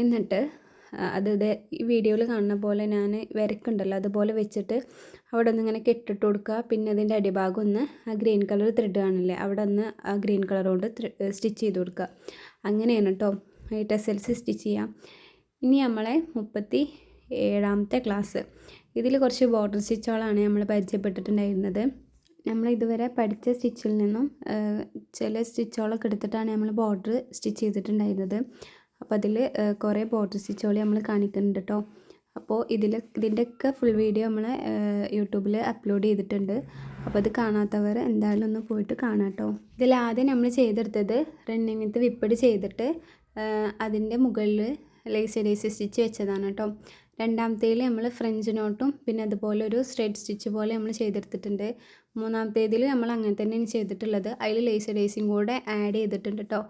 എന്നിട്ട് അത് ഈ വീഡിയോയിൽ കാണുന്ന പോലെ ഞാൻ വരക്കുണ്ടല്ലോ അതുപോലെ വെച്ചിട്ട് അവിടെ ഒന്ന് ഇങ്ങനെ കെട്ടിട്ട് കൊടുക്കുക. പിന്നെ അതിന്റെ അടിഭാഗം ഒന്ന് ആ ഗ്രീൻ കളർ ത്രെഡ് കാണില്ലേ അവിടെ ഒന്ന് ആ ഗ്രീൻ കളർ കൊണ്ട് സ്റ്റിച്ച് ചെയ്ത് കൊടുക്കുക. അങ്ങനെയാണ് കേട്ടോ ഈ ടെസൽസ് സ്റ്റിച്ച് ചെയ്യാം. ഇനി നമ്മളെ മുപ്പത്തി ഏഴാമത്തെ ക്ലാസ് ഇതിൽ കുറച്ച് ബോർഡർ സ്റ്റിച്ചുകളാണ് നമ്മൾ പരിചയപ്പെട്ടിട്ടുണ്ടായിരുന്നത്. നമ്മൾ ഇതുവരെ പഠിച്ച സ്റ്റിച്ചിൽ നിന്നും ചില സ്റ്റിച്ചുകളൊക്കെ എടുത്തിട്ടാണ് നമ്മൾ ബോർഡർ സ്റ്റിച്ച് ചെയ്തിട്ടുണ്ടായിരുന്നത്. അപ്പോൾ അതിൽ കുറേ ബോർഡർ സ്റ്റിച്ചുകൾ നമ്മൾ കാണിക്കുന്നുണ്ട് കേട്ടോ അപ്പോൾ ഇതിൽ ഇതിന്റെയൊക്കെ ഫുൾ വീഡിയോ നമ്മൾ യൂട്യൂബിൽ അപ്ലോഡ് ചെയ്തിട്ടുണ്ട്. അപ്പോൾ അത് കാണാത്തവർ എന്തായാലും ഒന്ന് പോയിട്ട് കാണാം കേട്ടോ ഇതിൽ ആദ്യം നമ്മൾ ചെയ്തെടുത്തത് റണ്ണിങ് വിത്ത് വിപ്പടി ചെയ്തിട്ട് അതിന്റെ മുകളിൽ ലേസി ഡേസി സ്റ്റിച്ച് വെച്ചതാണ് കേട്ടോ. രണ്ടാമത്തേൽ നമ്മൾ ഫ്രഞ്ച് നോട്ടും പിന്നെ അതുപോലെ ഒരു സ്ട്രെഡ് സ്റ്റിച്ച് പോലെ നമ്മൾ ചെയ്തെടുത്തിട്ടുണ്ട്. മൂന്നാമത്തേതിൽ നമ്മൾ അങ്ങനെ തന്നെയാണ് ചെയ്തിട്ടുള്ളത്. അതിൽ ലേസ് ഡേസിയും കൂടെ ആഡ് ചെയ്തിട്ടുണ്ട് കേട്ടോ.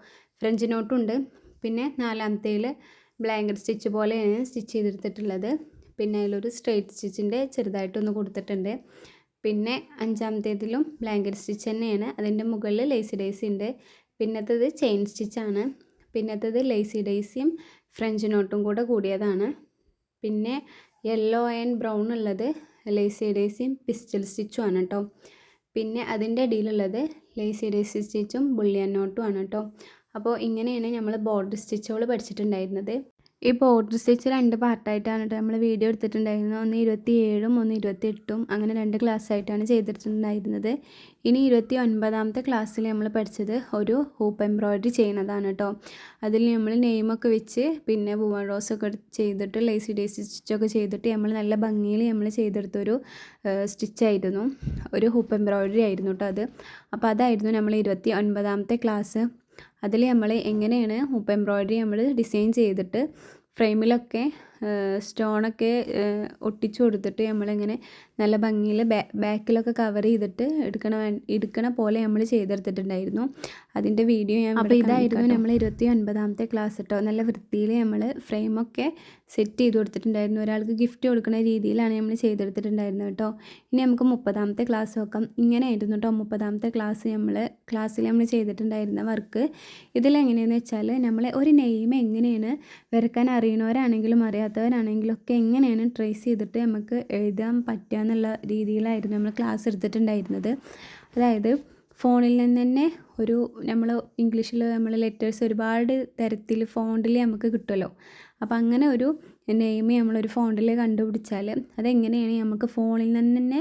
ഫ്രഞ്ച് നോട്ടും ഉണ്ട് പിന്നെ നാലാമത്തേൽ ബ്ലാങ്കറ്റ് സ്റ്റിച്ച് പോലെയാണ് സ്റ്റിച്ച് ചെയ്തെടുത്തിട്ടുള്ളത്. പിന്നെ അതിലൊരു സ്ട്രെയിറ്റ് സ്റ്റിച്ചിന്റെ ചെറുതായിട്ടൊന്ന് കൊടുത്തിട്ടുണ്ട്. പിന്നെ അഞ്ചാമത്തേതിലും ബ്ലാങ്കറ്റ് സ്റ്റിച്ച് തന്നെയാണ്. അതിന്റെ മുകളിൽ ലേസി ഡേസി ഉണ്ട്. പിന്നത്തേത് ചെയിൻ സ്റ്റിച്ചാണ് പിന്നത്തേത് ലേസി ഡേസിയും ഫ്രഞ്ച് നോട്ടും കൂടെ കൂടിയതാണ്. പിന്നെ യെല്ലോ ആൻഡ് ബ്രൗൺ ഉള്ളത് ലേസി ഡേസിയും പിസ്റ്റൽ സ്റ്റിച്ചും ആണ് കേട്ടോ പിന്നെ അതിന്റെ അടിയിലുള്ളത് ലേസി ഡേസി സ്റ്റിച്ചും ബുള്ളിയൻ നോട്ടും ആണ് കേട്ടോ അപ്പോൾ ഇങ്ങനെയാണ് നമ്മൾ ബോർഡർ സ്റ്റിച്ചുകൾ പഠിച്ചിട്ടുണ്ടായിരുന്നത്. ഈ ബോർഡർ സ്റ്റിച്ച് രണ്ട് പാർട്ടായിട്ടാണ് കേട്ടോ നമ്മൾ വീഡിയോ എടുത്തിട്ടുണ്ടായിരുന്നത്. ഒന്ന് ഇരുപത്തി ഏഴും ഒന്ന് ഇരുപത്തി എട്ടും അങ്ങനെ രണ്ട് ക്ലാസ് ആയിട്ടാണ് ചെയ്തിട്ടുണ്ടായിരുന്നത്. ഇനി ഇരുപത്തി ഒൻപതാമത്തെ ക്ലാസ്സിൽ നമ്മൾ പഠിച്ചത് ഒരു ഹൂപ്പ് എംബ്രോയിഡറി ചെയ്യുന്നതാണ് കേട്ടോ അതിൽ നമ്മൾ നെയിമൊക്കെ വെച്ച് പിന്നെ വുമൺ റോസൊക്കെ ചെയ്തിട്ട് ലേസി ഡേസി സ്റ്റിച്ചൊക്കെ ചെയ്തിട്ട് നമ്മൾ നല്ല ഭംഗിയിൽ നമ്മൾ ചെയ്തെടുത്തൊരു സ്റ്റിച്ചായിരുന്നു ഒരു ഹൂപ്പ് എംബ്രോയിഡറി ആയിരുന്നു കേട്ടോ അത്. അപ്പോൾ അതായിരുന്നു നമ്മൾ ഇരുപത്തി ഒൻപതാമത്തെ ക്ലാസ് അതിൽ നമ്മൾ എങ്ങനെയാണ് ഹൂപ്പ് എംബ്രോയ്ഡറി നമ്മൾ ഡിസൈൻ ചെയ്തിട്ട് ഫ്രെയിമിലൊക്കെ സ്റ്റോണൊക്കെ ഒട്ടിച്ചു കൊടുത്തിട്ട് നമ്മളിങ്ങനെ നല്ല ഭംഗിയിൽ ബാക്കിലൊക്കെ കവർ ചെയ്തിട്ട് എടുക്കണ എടുക്കണ പോലെ നമ്മൾ ചെയ്തെടുത്തിട്ടുണ്ടായിരുന്നു. അതിന്റെ വീഡിയോ ഞാൻ അപ്പോൾ ഇതായിരുന്നു നമ്മൾ ഇരുപത്തി ഒൻപതാമത്തെ ക്ലാസ് കേട്ടോ നല്ല വൃത്തിയിൽ നമ്മൾ ഫ്രെയിമൊക്കെ സെറ്റ് ചെയ്ത് കൊടുത്തിട്ടുണ്ടായിരുന്നു. ഒരാൾക്ക് ഗിഫ്റ്റ് കൊടുക്കുന്ന രീതിയിലാണ് നമ്മൾ ചെയ്തെടുത്തിട്ടുണ്ടായിരുന്നത് കേട്ടോ ഇനി നമുക്ക് മുപ്പതാമത്തെ ക്ലാസ് നോക്കാം. ഇങ്ങനെ ഇങ്ങനെയായിരുന്നു കേട്ടോ മുപ്പതാമത്തെ ക്ലാസ് നമ്മൾ ക്ലാസ്സിൽ നമ്മൾ ചെയ്തിട്ടുണ്ടായിരുന്ന വർക്ക്. ഇതിലെങ്ങനെയെന്ന് വെച്ചാൽ നമ്മളെ ഒരു നെയിം എങ്ങനെയാണ് വരക്കാൻ അറിയണവരാണെങ്കിലും അറിയാത്തവരാണെങ്കിലും ഒക്കെ എങ്ങനെയാണ് ട്രേസ് ചെയ്തിട്ട് നമുക്ക് എഴുതാൻ പറ്റുക എന്നുള്ള രീതിയിലായിരുന്നു നമ്മൾ ക്ലാസ് എടുത്തിട്ടുണ്ടായിരുന്നത്. അതായത് ഫോണിൽ നിന്ന് തന്നെ ഒരു നമ്മൾ ഇംഗ്ലീഷിൽ നമ്മൾ ലെറ്റേഴ്സ് ഒരുപാട് തരത്തിൽ ഫോണ്ടിൽ നമുക്ക് കിട്ടുമല്ലോ അപ്പോൾ അങ്ങനെ ഒരു നെയിം നമ്മളൊരു ഫോണിൽ കണ്ടുപിടിച്ചാൽ അതെങ്ങനെയാണ് നമുക്ക് ഫോണിൽ നിന്ന് തന്നെ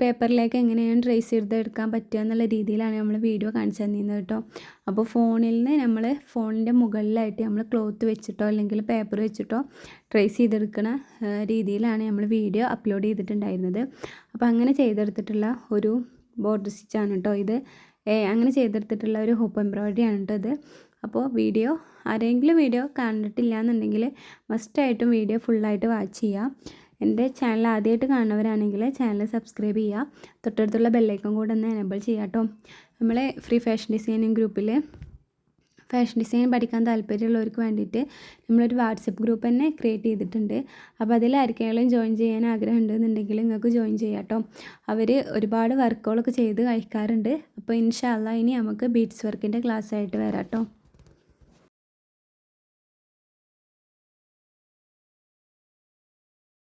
പേപ്പറിലേക്ക് എങ്ങനെയാണ് ട്രേസ് ചെയ്തെടുക്കാൻ പറ്റുക എന്നുള്ള രീതിയിലാണ് നമ്മൾ വീഡിയോ കാണിച്ചു തന്നിരുന്നത് കേട്ടോ. അപ്പോൾ ഫോണിൽ നിന്ന് നമ്മൾ ഫോണിന്റെ മുകളിലായിട്ട് നമ്മൾ ക്ലോത്ത് വെച്ചിട്ടോ അല്ലെങ്കിൽ പേപ്പർ വെച്ചിട്ടോ ട്രേസ് ചെയ്തെടുക്കുന്ന രീതിയിലാണ് നമ്മൾ വീഡിയോ അപ്ലോഡ് ചെയ്തിട്ടുണ്ടായിരുന്നത്. അപ്പോൾ അങ്ങനെ ചെയ്തെടുത്തിട്ടുള്ള ഒരു ബോർഡർ സ്റ്റിച്ചാണ് കേട്ടോ ഇത്. അങ്ങനെ ചെയ്തെടുത്തിട്ടുള്ള ഒരു ഹോപ്പ് എംബ്രോയിഡറി ആണ് കേട്ടോ ഇത്. അപ്പോൾ വീഡിയോ ആരെങ്കിലും വീഡിയോ കണ്ടിട്ടില്ല എന്നുണ്ടെങ്കിൽ മസ്റ്റായിട്ടും വീഡിയോ ഫുള്ളായിട്ട് വാച്ച് ചെയ്യുക. എന്റെ ചാനൽ ആദ്യമായിട്ട് കാണുന്നവരാണെങ്കിൽ ചാനൽ സബ്സ്ക്രൈബ് ചെയ്യുക. തൊട്ടടുത്തുള്ള ബെല്ലൈക്കൺ കൂടെ ഒന്ന് എനേബിൾ ചെയ്യുക കേട്ടോ. നമ്മളെ ഫ്രീ ഫാഷൻ ഡിസൈനിങ് ഗ്രൂപ്പിൽ ഫാഷൻ ഡിസൈൻ പഠിക്കാൻ താല്പര്യമുള്ളവർക്ക് വേണ്ടിയിട്ട് നമ്മളൊരു വാട്സപ്പ് ഗ്രൂപ്പ് തന്നെ ക്രിയേറ്റ് ചെയ്തിട്ടുണ്ട്. അപ്പോൾ അതിൽ ആർക്കെങ്കിലും ജോയിൻ ചെയ്യാൻ ആഗ്രഹം ഉണ്ടെന്നുണ്ടെങ്കിൽ നിങ്ങൾക്ക് ജോയിൻ ചെയ്യാം കേട്ടോ. അവർ ഒരുപാട് വർക്കുകളൊക്കെ ചെയ്ത് കഴിക്കാറുണ്ട്. അപ്പോൾ ഇൻഷാല്ല ഇനി നമുക്ക് ബീറ്റ്സ് വർക്കിന്റെ ക്ലാസ് ആയിട്ട് വരാം കേട്ടോ.